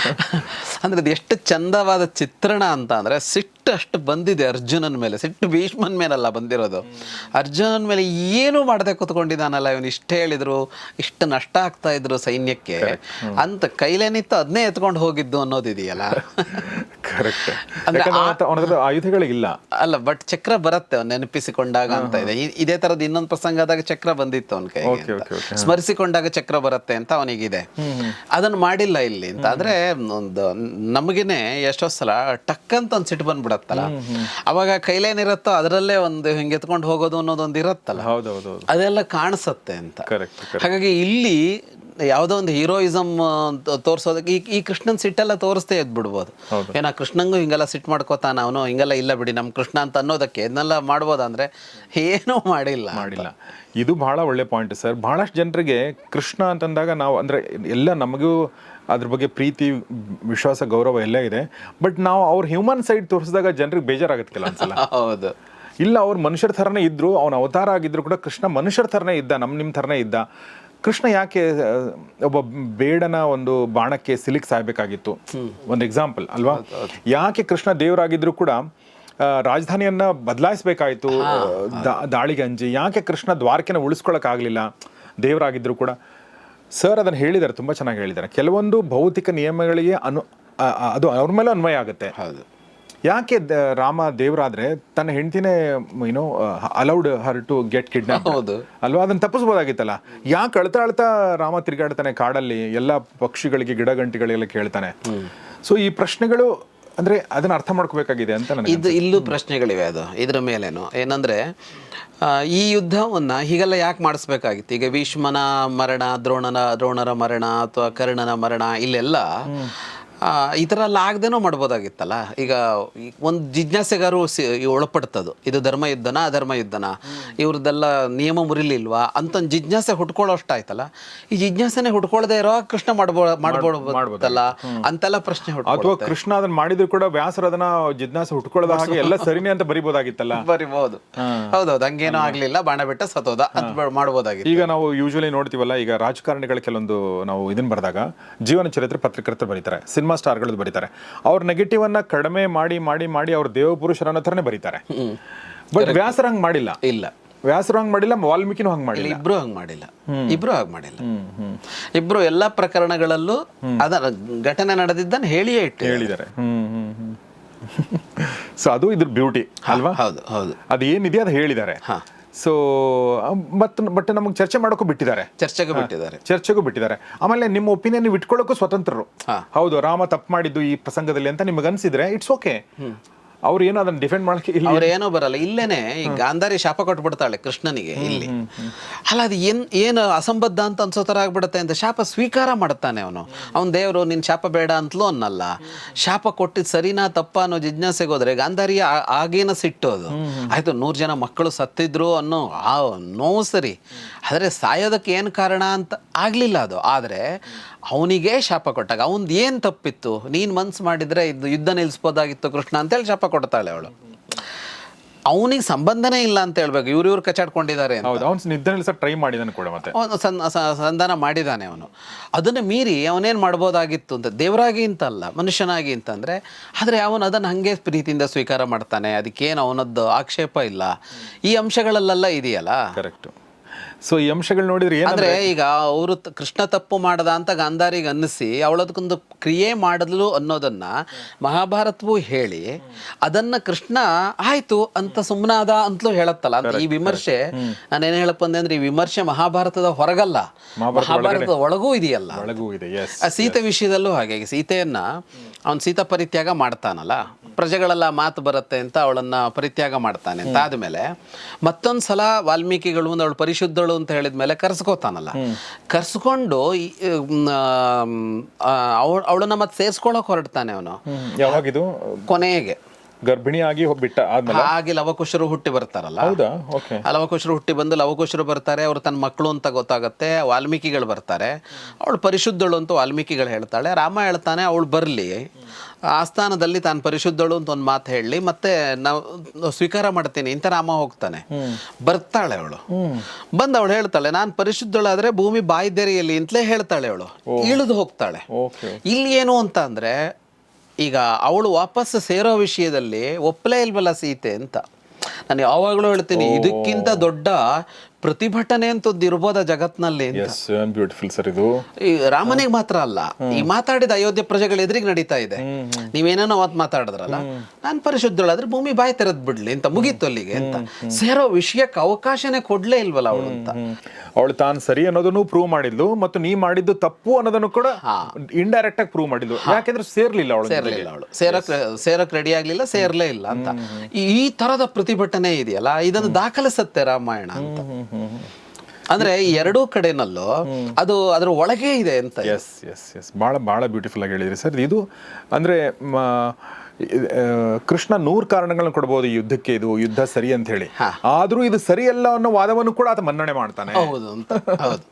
ಅಂದ್ರೆ ಅದು ಎಷ್ಟು ಚಂದವಾದ ಚಿತ್ರಣ ಅಂತ ಅಂದ್ರೆ ಸಿಟ್ಟು ಅಷ್ಟು ಬಂದಿದೆ ಅರ್ಜುನನ ಮೇಲೆ. ಸಿಟ್ಟು ಭೀಷ್ಮನ್ ಮೇಲಲ್ಲ ಬಂದಿರೋದು. ಅರ್ಜುನನ್ ಮೇಲೆ ಏನು ಮಾಡದೆ ಕೂತ್ಕೊಂಡಿದ್ದಾನಲ್ಲ ಇವನು? ಇಷ್ಟ ಹೇಳಿದ್ರು ಇಷ್ಟು ನಷ್ಟ ಆಗ್ತಾ ಇದ್ರು ಸೈನ್ಯಕ್ಕೆ. ಅಂತ ಕೈಲೇನಿತ್ತು ನಿಂತು ಅದನ್ನೇ ಎತ್ಕೊಂಡು ಹೋಗಿದ್ದು ಅನ್ನೋದಿದೆಯಲ್ಲ? ಆಯುಧಗಳಿಲ್ಲ. ಅಲ್ಲ ಬಟ್ ಚಕ್ರ ಬರುತ್ತೆ ಅವ್ನು ನೆನಪಿಸಿಕೊಂಡಾಗ ಅಂತ ಇದೆ. ಇದೇ ತರದ ಇನ್ನೊಂದು ಪ್ರಸಂಗ ಆದಾಗ ಚಕ್ರ ಬಂದಿತ್ತು ಅವನ ಕೈ ಸ್ಮರಿಸಿಕೊಂಡಾಗ ಚಕ್ರ ಬರುತ್ತೆ ಅಂತ ಅವನಿಗಿದೆ. ಅದನ್ನ ಮಾಡಿಲ್ಲ ಇಲ್ಲಿ ಅಂತ. ಆದ್ರೆ ಒಂದು ನಮಗೇನೆ ಎಷ್ಟೋ ಸಲ ಟಕ್ ಅಂತ ಒಂದ್ ಸಿಟ್ಟು ಬಂದ್ಬಿಡತ್ತಲ್ಲ ಅವಾಗ ಕೈಲೇನಿರುತ್ತೋ ಅದರಲ್ಲೇ ಒಂದು ಹಿಂಗೆ ಎತ್ಕೊಂಡು ಹೋಗೋದು ಅನ್ನೋದೊಂದು ಇರತ್ತಲ್ಲ. ಹೌದೌದು. ಅದೆಲ್ಲ ಕಾಣಿಸುತ್ತೆ ಅಂತ. ಕರೆಕ್ಟ್ ಹಾಗಾಗಿ ಇಲ್ಲಿ ಯಾವುದೋ ಒಂದು ಹೀರೋಯಿಸಮ್ ತೋರಿಸೋದಕ್ಕೆ ಈ ಈ ಕೃಷ್ಣನ್ ಸಿಟ್ಟೆಲ್ಲ ತೋರಿಸ್ತೇ ಎದ್ ಬಿಡ್ಬೋದು ಏನ ಕೃಷ್ಣಂಗು ಹಿಂಗೆಲ್ಲ ಸಿಟ್ ಮಾಡ್ಕೋತಾನ ಅವನು ಹಿಂಗೆಲ್ಲ ಇಲ್ಲ ಬಿಡಿ ನಮ್ಮ ಕೃಷ್ಣ ಅಂತ ಅನ್ನೋದಕ್ಕೆ ಇದನ್ನೆಲ್ಲ ಮಾಡ್ಬೋದಂದ್ರೆ ಏನೂ ಮಾಡಿಲ್ಲ ಮಾಡಿಲ್ಲ. ಇದು ಬಹಳ ಒಳ್ಳೆ ಪಾಯಿಂಟ್ ಸರ್ ಬಹಳಷ್ಟು ಜನರಿಗೆ ಕೃಷ್ಣ ಅಂತಂದಾಗ ನಾವು ಅಂದರೆ ಎಲ್ಲ ನಮಗೂ ಅದ್ರ ಬಗ್ಗೆ ಪ್ರೀತಿ ವಿಶ್ವಾಸ ಗೌರವ ಎಲ್ಲ ಇದೆ. ಬಟ್ ನಾವು ಅವ್ರ ಹ್ಯೂಮನ್ ಸೈಡ್ ತೋರಿಸಿದಾಗ ಜನರಿಗೆ ಬೇಜಾರಾಗುತ್ತೆ ಕೆಲವೊಂದ್ಸಲ ಹೌದು. ಇಲ್ಲ ಅವ್ರು ಮನುಷ್ಯರ ಥರನೇ ಇದ್ರು ಅವನ ಅವತಾರ ಆಗಿದ್ರು ಕೂಡ ಕೃಷ್ಣ ಮನುಷ್ಯರ ಥರನೇ ಇದ್ದ ನಮ್ಮ ನಿಮ್ಮ ಥರನೇ ಇದ್ದ. ಕೃಷ್ಣ ಯಾಕೆ ಒಬ್ಬ ಬೇಡನ ಒಂದು ಬಾಣಕ್ಕೆ ಸಿಲಿಕ್ ಸಾಯ್ಬೇಕಾಗಿತ್ತು? ಒಂದು ಎಕ್ಸಾಂಪಲ್ ಅಲ್ವಾ? ಯಾಕೆ ಕೃಷ್ಣ ದೇವರಾಗಿದ್ರು ಕೂಡ ರಾಜಧಾನಿಯನ್ನ ಬದಲಾಯಿಸಬೇಕಾಯಿತು ದಾಳಿಗಂಜಿ ಯಾಕೆ ಕೃಷ್ಣ ದ್ವಾರಕೆನ ಉಳಿಸ್ಕೊಳಕ್ಕಾಗಲಿಲ್ಲ ದೇವರಾಗಿದ್ರು ಕೂಡ? ಸರ್ ಅದನ್ನು ಹೇಳಿದ್ದಾರೆ ತುಂಬ ಚೆನ್ನಾಗಿ ಹೇಳಿದ್ದಾರೆ. ಕೆಲವೊಂದು ಭೌತಿಕ ನಿಯಮಗಳಿಗೆ ಅನು ಅದು ಅವ್ರ ಮೇಲೆ ಅನ್ವಯ ಆಗುತ್ತೆ. ಹೌದು. ಯಾಕೆ ರಾಮ ದೇವರಾದ್ರೆ ತನ್ನ ಹೆಂಡತಿನೇ ಏನೋ allowed her to get kidnap ಹೌದು. ಅಲ್ವಾ? ಅದನ್ನ ತಪ್ಪಿಸ್ಬೋದಾಗಿತ್ತಲ್ಲ? ಯಾಕೆ ಅಳ್ತಾ ಅಳ್ತಾ ರಾಮ ತಿರುಗಾಡ್ತಾನೆ ಕಾಡಲ್ಲಿ ಎಲ್ಲ ಪಕ್ಷಿಗಳಿಗೆ ಗಿಡ ಗಂಟಿಗಳಿಗೆಲ್ಲ ಕೇಳ್ತಾನೆ ಸೊ ಈ ಪ್ರಶ್ನೆಗಳು ಅಂದ್ರೆ ಅದನ್ನ ಅರ್ಥ ಮಾಡ್ಕೋಬೇಕಾಗಿದೆ ಅಂತ ನನಗೆ ಇದು ಇಲ್ಲೂ ಪ್ರಶ್ನೆಗಳಿವೆ ಅದು ಇದ್ರ ಮೇಲೇನು. ಏನಂದ್ರೆ ಈ ಯುದ್ಧವನ್ನ ಹೀಗೆಲ್ಲ ಯಾಕೆ ಮಾಡಿಸ್ಬೇಕಾಗಿತ್ತು? ಈಗ ಭೀಷ್ಮನ ಮರಣ ದ್ರೋಣನ ದ್ರೋಣರ ಮರಣ ಅಥವಾ ಕರ್ಣನ ಮರಣ ಇಲ್ಲೆಲ್ಲ ಈ ಥರ ಎಲ್ಲ ಆಗದೇನೋ ಮಾಡ್ಬೋದಾಗಿತ್ತಲ್ಲ? ಈಗ ಒಂದು ಜಿಜ್ಞಾಸೆಗಾರು ಸಿ- ಒಳಪಡ್ತದು ಇದು ಧರ್ಮ ಯುದ್ಧನ ಅಧರ್ಮ ಯುದ್ಧನ? ಇವ್ರದ್ದೆಲ್ಲ ನಿಯಮ ಮುರಿಲಿಲ್ವಾ? ಅಂತ ಒಂದು ಜಿಜ್ಞಾಸೆ ಹುಟ್ಕೊಳ್ಳೋ ಅಷ್ಟಾಯ್ತಲ್ಲ ಈ ಜಿಜ್ಞಾಸೆನೆ ಹುಟ್ಕೊಳ್ದೇ ಇರೋ ಕೃಷ್ಣ ಮಾಡ್ಬೋ ಮಾಡ್ಬೋದಲ್ಲ? ಅಂತೆಲ್ಲ ಪ್ರಶ್ನೆ ಅಥವಾ ಕೃಷ್ಣ ಅದನ್ನ ಮಾಡಿದ್ರು ಕೂಡ ವ್ಯಾಸರ ಅದನ್ನ ಜಿಜ್ಞಾಸೆ ಹುಟ್ಕೊಳ್ಳದ ಹಾಗೆ ಎಲ್ಲ ಸರಿನೇ ಅಂತ ಬರಿಬೋದಾಗಿತ್ತಲ್ಲ? ಬರಿಬಹುದು ಹೌದೌದು ಹಂಗೇನೋ ಆಗ್ಲಿಲ್ಲ. ಬಾಣ ಬಿಟ್ಟ ಸತೋದ ಅಂತ ಮಾಡ್ಬೋದಾಗಿತ್ತು. ಈಗ ನಾವು ಯೂಶಲಿ ನೋಡ್ತೀವಲ್ಲ ಈಗ ರಾಜಕಾರಣಿಗಳ ಕೆಲವೊಂದು ನಾವು ಇದನ್ನ ಬರೆದಾಗ ಜೀವನ ಚರಿತ್ರೆ ಪತ್ರಕರ್ತರು ಬರೀತಾರೆ. ಸಿನಿಮಾ ಸ್ಟಾರ್ಗಳದ್ದು ಬರೀತಾರೆ. ಅವ್ರ ನೆಗೆಟಿವ್ ಅನ್ನ ಕಡಿಮೆ ಮಾಡಿ ಮಾಡಿ ಮಾಡಿ ಅವ್ರ ದೇವಪುರುಷರನ್ನ ಪುರುಷರ ಅನ್ನೋ ಬರೀತಾರೆ. ಬಟ್ ವ್ಯಾಸರ ಹಂಗ್ ಮಾಡಿಲ್ಲ. ಇಲ್ಲ. ವ್ಯಾಸರು ಹಂಗ್ ಮಾಡಿಲ್ಲ ವಾಲ್ಮೀಕಿನೂ ಹಂಗ್ ಮಾಡಿಲ್ಲ. ಇಬ್ರು ಹಂಗ್ ಮಾಡಿಲ್ಲ. ಇಬ್ರು ಹಂಗ್ ಮಾಡಿಲ್ಲ. ಇಬ್ರು ಎಲ್ಲಾ ಪ್ರಕರಣಗಳಲ್ಲೂ ಅದ ಘಟನೆ ನಡೆದಿದ್ದನ್ನು ಹೇಳಿಯೇ ಇಟ್ಟು ಹೇಳಿದ್ದಾರೆ. ಸೊ ಅದು ಇದ್ರ ಬ್ಯೂಟಿ ಅಲ್ವಾ? ಹೌದು ಹೌದು. ಅದು ಏನಿದೆ ಅದು ಹೇಳಿದ್ದಾರೆ. ಹಾ. ಸೊ ಮತ್ತು ಬಟ್ ನಮಗೆ ಚರ್ಚೆ ಮಾಡೋಕ್ಕೂ ಬಿಟ್ಟಿದ್ದಾರೆ. ಚರ್ಚೆಗೂ ಬಿಟ್ಟಿದ್ದಾರೆ. ಚರ್ಚೆಗೂ ಬಿಟ್ಟಿದ್ದಾರೆ. ಆಮೇಲೆ ನಿಮ್ಮ ಒಪಿನಿಯನ್ ನೀವು ಇಟ್ಕೊಳ್ಳೋಕ್ಕೂ ಸ್ವತಂತ್ರರು. ಹೌದು ರಾಮ ತಪ್ಪು ಮಾಡಿದ್ದು ಈ ಪ್ರಸಂಗದಲ್ಲಿ ಅಂತ ನಿಮಗೆ ಅನಿಸಿದ್ರೆ ಇಟ್ಸ್ ಓಕೆ ಅವ್ರು ಏನೋ ಅದನ್ನ ಡಿಫೆಂಡ್ ಮಾಡಕ್ಕೆ ಇಲ್ಲ ಅವ್ರು ಏನೋ ಬರಲ್ಲ. ಇಲ್ಲೇನೆ ಈ ಗಾಂಧಾರಿ ಶಾಪ ಕೊಟ್ಬಿಡ್ತಾಳೆ ಕೃಷ್ಣನಿಗೆ ಇಲ್ಲಿ. ಅಲ್ಲ ಅದು ಏನ್ ಏನು ಅಸಂಬದ್ಧ ಅಂತ ಅನ್ಸೋ ಥರ ಆಗ್ಬಿಡುತ್ತೆ ಅಂತ ಶಾಪ ಸ್ವೀಕಾರ ಮಾಡ್ತಾನೆ ಅವನು. ಅವ್ನ ದೇವರು ನಿನ್ ಶಾಪ ಬೇಡ ಅಂತಲೂ ಅನ್ನಲ್ಲ. ಶಾಪ ಕೊಟ್ಟಿದ್ ಸರಿನಾ ತಪ್ಪ ಅನ್ನೋ ಜಿಜ್ಞಾಸೆಗೆ ಹೋದ್ರೆ ಗಾಂಧಾರಿಯ ಆಗೇನ ಸಿಟ್ಟು ಅದು. ಆಯ್ತು ನೂರು ಜನ ಮಕ್ಕಳು ಸತ್ತಿದ್ರು ಅನ್ನೋ ಆ ನೋವು ಸರಿ. ಆದರೆ ಸಾಯೋದಕ್ಕೆ ಏನು ಕಾರಣ ಅಂತ ಆಗ್ಲಿಲ್ಲ ಅದು. ಆದರೆ ಅವನಿಗೆ ಶಾಪ ಕೊಟ್ಟಾಗ ಅವನ್ದು ಏನು ತಪ್ಪಿತ್ತು? ನೀನು ಮನ್ಸು ಮಾಡಿದ್ರೆ ಇದು ಯುದ್ಧ ನಿಲ್ಲಿಸ್ಬೋದಾಗಿತ್ತು ಕೃಷ್ಣ ಅಂತೇಳಿ ಶಾಪ ಕೊಡ್ತಾಳೆ ಅವಳು. ಅವನಿಗೆ ಸಂಬಂಧನೇ ಇಲ್ಲ ಅಂತ ಹೇಳ್ಬೇಕು. ಇವ್ರು ಇವ್ರು ಕಚ್ಚಾಡ್ಕೊಂಡಿದ್ದಾರೆ ನಿಲ್ಸಕ್ಕೆ ಟ್ರೈ ಮಾಡಿದಾನೆ ಕೂಡ ಮತ್ತೆ. ಅವನು ಸಂಧಾನ ಮಾಡಿದ್ದಾನೆ ಅವನು. ಅದನ್ನು ಮೀರಿ ಅವನೇನು ಮಾಡ್ಬೋದಾಗಿತ್ತು ಅಂತ ದೇವರಾಗಿ ಅಂತಲ್ಲ ಮನುಷ್ಯನಾಗಿ ಅಂತಂದರೆ ಆದರೆ ಅವನು ಅದನ್ನು ಹಾಗೆ ಪ್ರೀತಿಯಿಂದ ಸ್ವೀಕಾರ ಮಾಡ್ತಾನೆ. ಅದಕ್ಕೇನು ಅವನದ್ದು ಆಕ್ಷೇಪ ಇಲ್ಲ. ಈ ಅಂಶಗಳಲ್ಲೆಲ್ಲ ಇದೆಯಲ್ಲ? ಕರೆಕ್ಟ್ ಸೊ ಈ ಅಂಶಗಳು ನೋಡಿದ್ರೆ ಅಂದ್ರೆ ಈಗ ಅವರು ಕೃಷ್ಣ ತಪ್ಪು ಮಾಡದ ಅಂತ ಗಾಂಧಾರಿಗೆ ಅನ್ನಿಸಿ ಅವಳದಕ್ಕೊಂದು ಕ್ರಿಯೆ ಮಾಡಲು ಅನ್ನೋದನ್ನ ಮಹಾಭಾರತವು ಹೇಳಿ ಅದನ್ನ ಕೃಷ್ಣ ಆಯ್ತು ಅಂತ ಸುಮ್ಮನಾದ ಅಂತಲೂ ಹೇಳತ್ತಲ್ಲ. ಅಂದ್ರೆ ಈ ವಿಮರ್ಶೆ ನಾನೇನು ಹೇಳಪ್ಪ ಅಂದ್ರೆ ಈ ವಿಮರ್ಶೆ ಮಹಾಭಾರತದ ಹೊರಗಲ್ಲ. ಮಹಾಭಾರತದ ಒಳಗೂ ಇದೆಯಲ್ಲ. ಒಳಗೂ ಇದೆ ಎಸ್ ಆ ಸೀತೆ ವಿಷಯದಲ್ಲೂ ಹಾಗೆ ಸೀತೆಯನ್ನ ಅವನು ಸೀತಾ ಪರಿತ್ಯಾಗ ಮಾಡ್ತಾನಲ್ಲ. ಪ್ರಜೆಗಳೆಲ್ಲ ಮಾತು ಬರುತ್ತೆ ಅಂತ ಅವಳನ್ನ ಪರಿತ್ಯಾಗ ಮಾಡ್ತಾನೆ ಅಂತ ಆದಮೇಲೆ ಮತ್ತೊಂದು ಸಲ ವಾಲ್ಮೀಕಿಗಳು ಒಂದು ಅವಳು ಪರಿಶುದ್ಧಳು ಅಂತ ಹೇಳಿದ್ಮೇಲೆ ಕರ್ಸ್ಕೋತಾನಲ್ಲ. ಕರ್ಸ್ಕೊಂಡು ಅವಳು ಅವಳನ್ನ ಮತ್ತೆ ಸೇರಿಸ್ಕೊಳಕ್ ಹೊರಡ್ತಾನೆ ಅವನು. ಯಾವಾಗಿದು ಕೊನೆಗೆ. ಗರ್ಭಿಣಿ ಆಗಿ ಹೋಗ್ಬಿಟ್ಟ ಆದ್ಮೇಲೆ? ಹಾಗೆ ಲವಕುಶರು ಹುಟ್ಟಿ ಬರ್ತಾರಲ್ಲ? ಹೌದಾ? ಓಕೆ ಲವಕುಶರು ಹುಟ್ಟಿ ಬಂದು ಲವಕುಶರು ಬರ್ತಾರೆ ಅವರು ತನ್ನ ಮಕ್ಕಳು ಅಂತ ಗೊತ್ತಾಗುತ್ತೆ ವಾಲ್ಮೀಕಿಗಳು ಬರ್ತಾರೆ. ಅವಳು ಪರಿಶುದ್ಧಳು ಅಂತ ವಾಲ್ಮೀಕಿಗಳು ಹೇಳ್ತಾಳೆ. ರಾಮ ಹೇಳ್ತಾನೆ ಅವಳು ಬರಲಿ. ಆಸ್ಥಾನದಲ್ಲಿ ತಾನು ಪರಿಶುದ್ಧಳು ಅಂತ ಒಂದು ಮಾತು ಹೇಳಿ ಮತ್ತೆ ನಾವು ಸ್ವೀಕಾರ ಮಾಡ್ತೀನಿ ಅಂತ ರಾಮ ಹೋಗ್ತಾನೆ. ಬರ್ತಾಳೆ ಅವಳು. ಬಂದು ಅವಳು ಹೇಳ್ತಾಳೆ ನಾನು ಪರಿಶುದ್ಧಳಾದ್ರೆ ಭೂಮಿ ಬಾಯ್ದೆರೆಯಲ್ಲಿ ಅಂತಲೇ ಹೇಳ್ತಾಳೆ ಅವಳು. ಇಳಿದು ಹೋಗ್ತಾಳೆ. ಇಲ್ಲಿ ಏನು ಅಂತ ಅಂದ್ರೆ ಈಗ ಅವಳು ವಾಪಸ್ ಸೇರೋ ವಿಷಯದಲ್ಲಿ ಒಪ್ಪಲೇ ಇಲ್ವಲ್ಲ ಸೀತೆ ಅಂತ. ನಾನು ಯಾವಾಗಲೂ ಹೇಳ್ತೀನಿ ಇದಕ್ಕಿಂತ ದೊಡ್ಡ ಪ್ರತಿಭಟನೆ ಅಂತದ್ದು ಇರ್ಬೋದ ಜಗತ್ನಲ್ಲಿ ಎಸ್ ಬ್ಯೂಟಿಫುಲ್ ಸರ್ ಇದು. ಈ ರಾಮನಿಗೆ ಮಾತ್ರ ಅಲ್ಲ ಈ ಮಾತಾಡಿದ ಅಯೋಧ್ಯೆ ಪ್ರಜೆಗಳ ಎದುರಿಗೆ ನಡೀತಾ ಇದೆ. ನೀವೇನೇನೋ ಅವತ್ತು ಮಾತಾಡಿದ್ರಲ್ಲ ನಾನು ಪರಿಶುದ್ಧಳಾದ್ರೆ ಭೂಮಿ ಬಾಯಿ ತೆರೆದ್ ಬಿಡ್ಲಿ ಅಂತ ಮುಗೀತು ಅಲ್ಲಿಗೆ ಅಂತ. ಸೇರೋ ವಿಷಯಕ್ಕೆ ಅವಕಾಶನೇ ಕೊಡ್ಲೇ ಇಲ್ವಲ್ಲ ಅವಳು ಅಂತ. ಅವಳು ತಾನು ಸರಿ ಅನ್ನೋದನ್ನು ಪ್ರೂವ್ ಮಾಡಿದ್ಲು ಮತ್ತು ನೀ ಮಾಡಿದ್ದು ತಪ್ಪು ಅನ್ನೋದನ್ನು ಕೂಡ ಇಂಡೈರೆಕ್ಟ್ ಆಗಿ ಪ್ರೂವ್ ಮಾಡಿದ್ಲು. ಯಾಕೆಂದ್ರೆ ಸೇರ್ಲಿಲ್ಲ ಅವಳು ಸೇರ್ಲಿಲ್ಲ ಅವಳು. ಸೇರಕ್ ಸೇರಕ್ ರೆಡಿ ಆಗ್ಲಿಲ್ಲ ಸೇರ್ಲೇ ಇಲ್ಲ ಅಂತ. ಈ- ಈ ತರದ ಪ್ರತಿಭಟನೆ ಇದೆಯಲ್ಲ ಇದನ್ನು ದಾಖಲಿಸುತ್ತೆ ರಾಮಾಯಣ ಅಂತ. ಅಂದ್ರೆ ಎರಡೂ ಕಡೆನಲ್ಲೂ ಅದು ಅದ್ರ ಒಳಗೆ ಇದೆ ಅಂತ ಎಸ್ ಎಸ್ ಎಸ್ ಭಾಳ ಭಾಳ ಬ್ಯೂಟಿಫುಲ್ ಆಗಿ ಹೇಳಿದ್ರಿ ಸರ್. ಇದು ಅಂದರೆ ಕೃಷ್ಣ ನೂರು ಕಾರಣಗಳನ್ನ ಕೊಡ್ಬೋದು ಯುದ್ಧಕ್ಕೆ ಇದು ಯುದ್ಧ ಸರಿ ಅಂತ ಹೇಳಿ. ಆದರೂ ಇದು ಸರಿಯಲ್ಲ ಅನ್ನೋ ವಾದವನ್ನು ಕೂಡ ಆತ ಮನ್ನಣೆ ಮಾಡ್ತಾನೆ. ಹೌದು ಅಂತ ಹೌದು.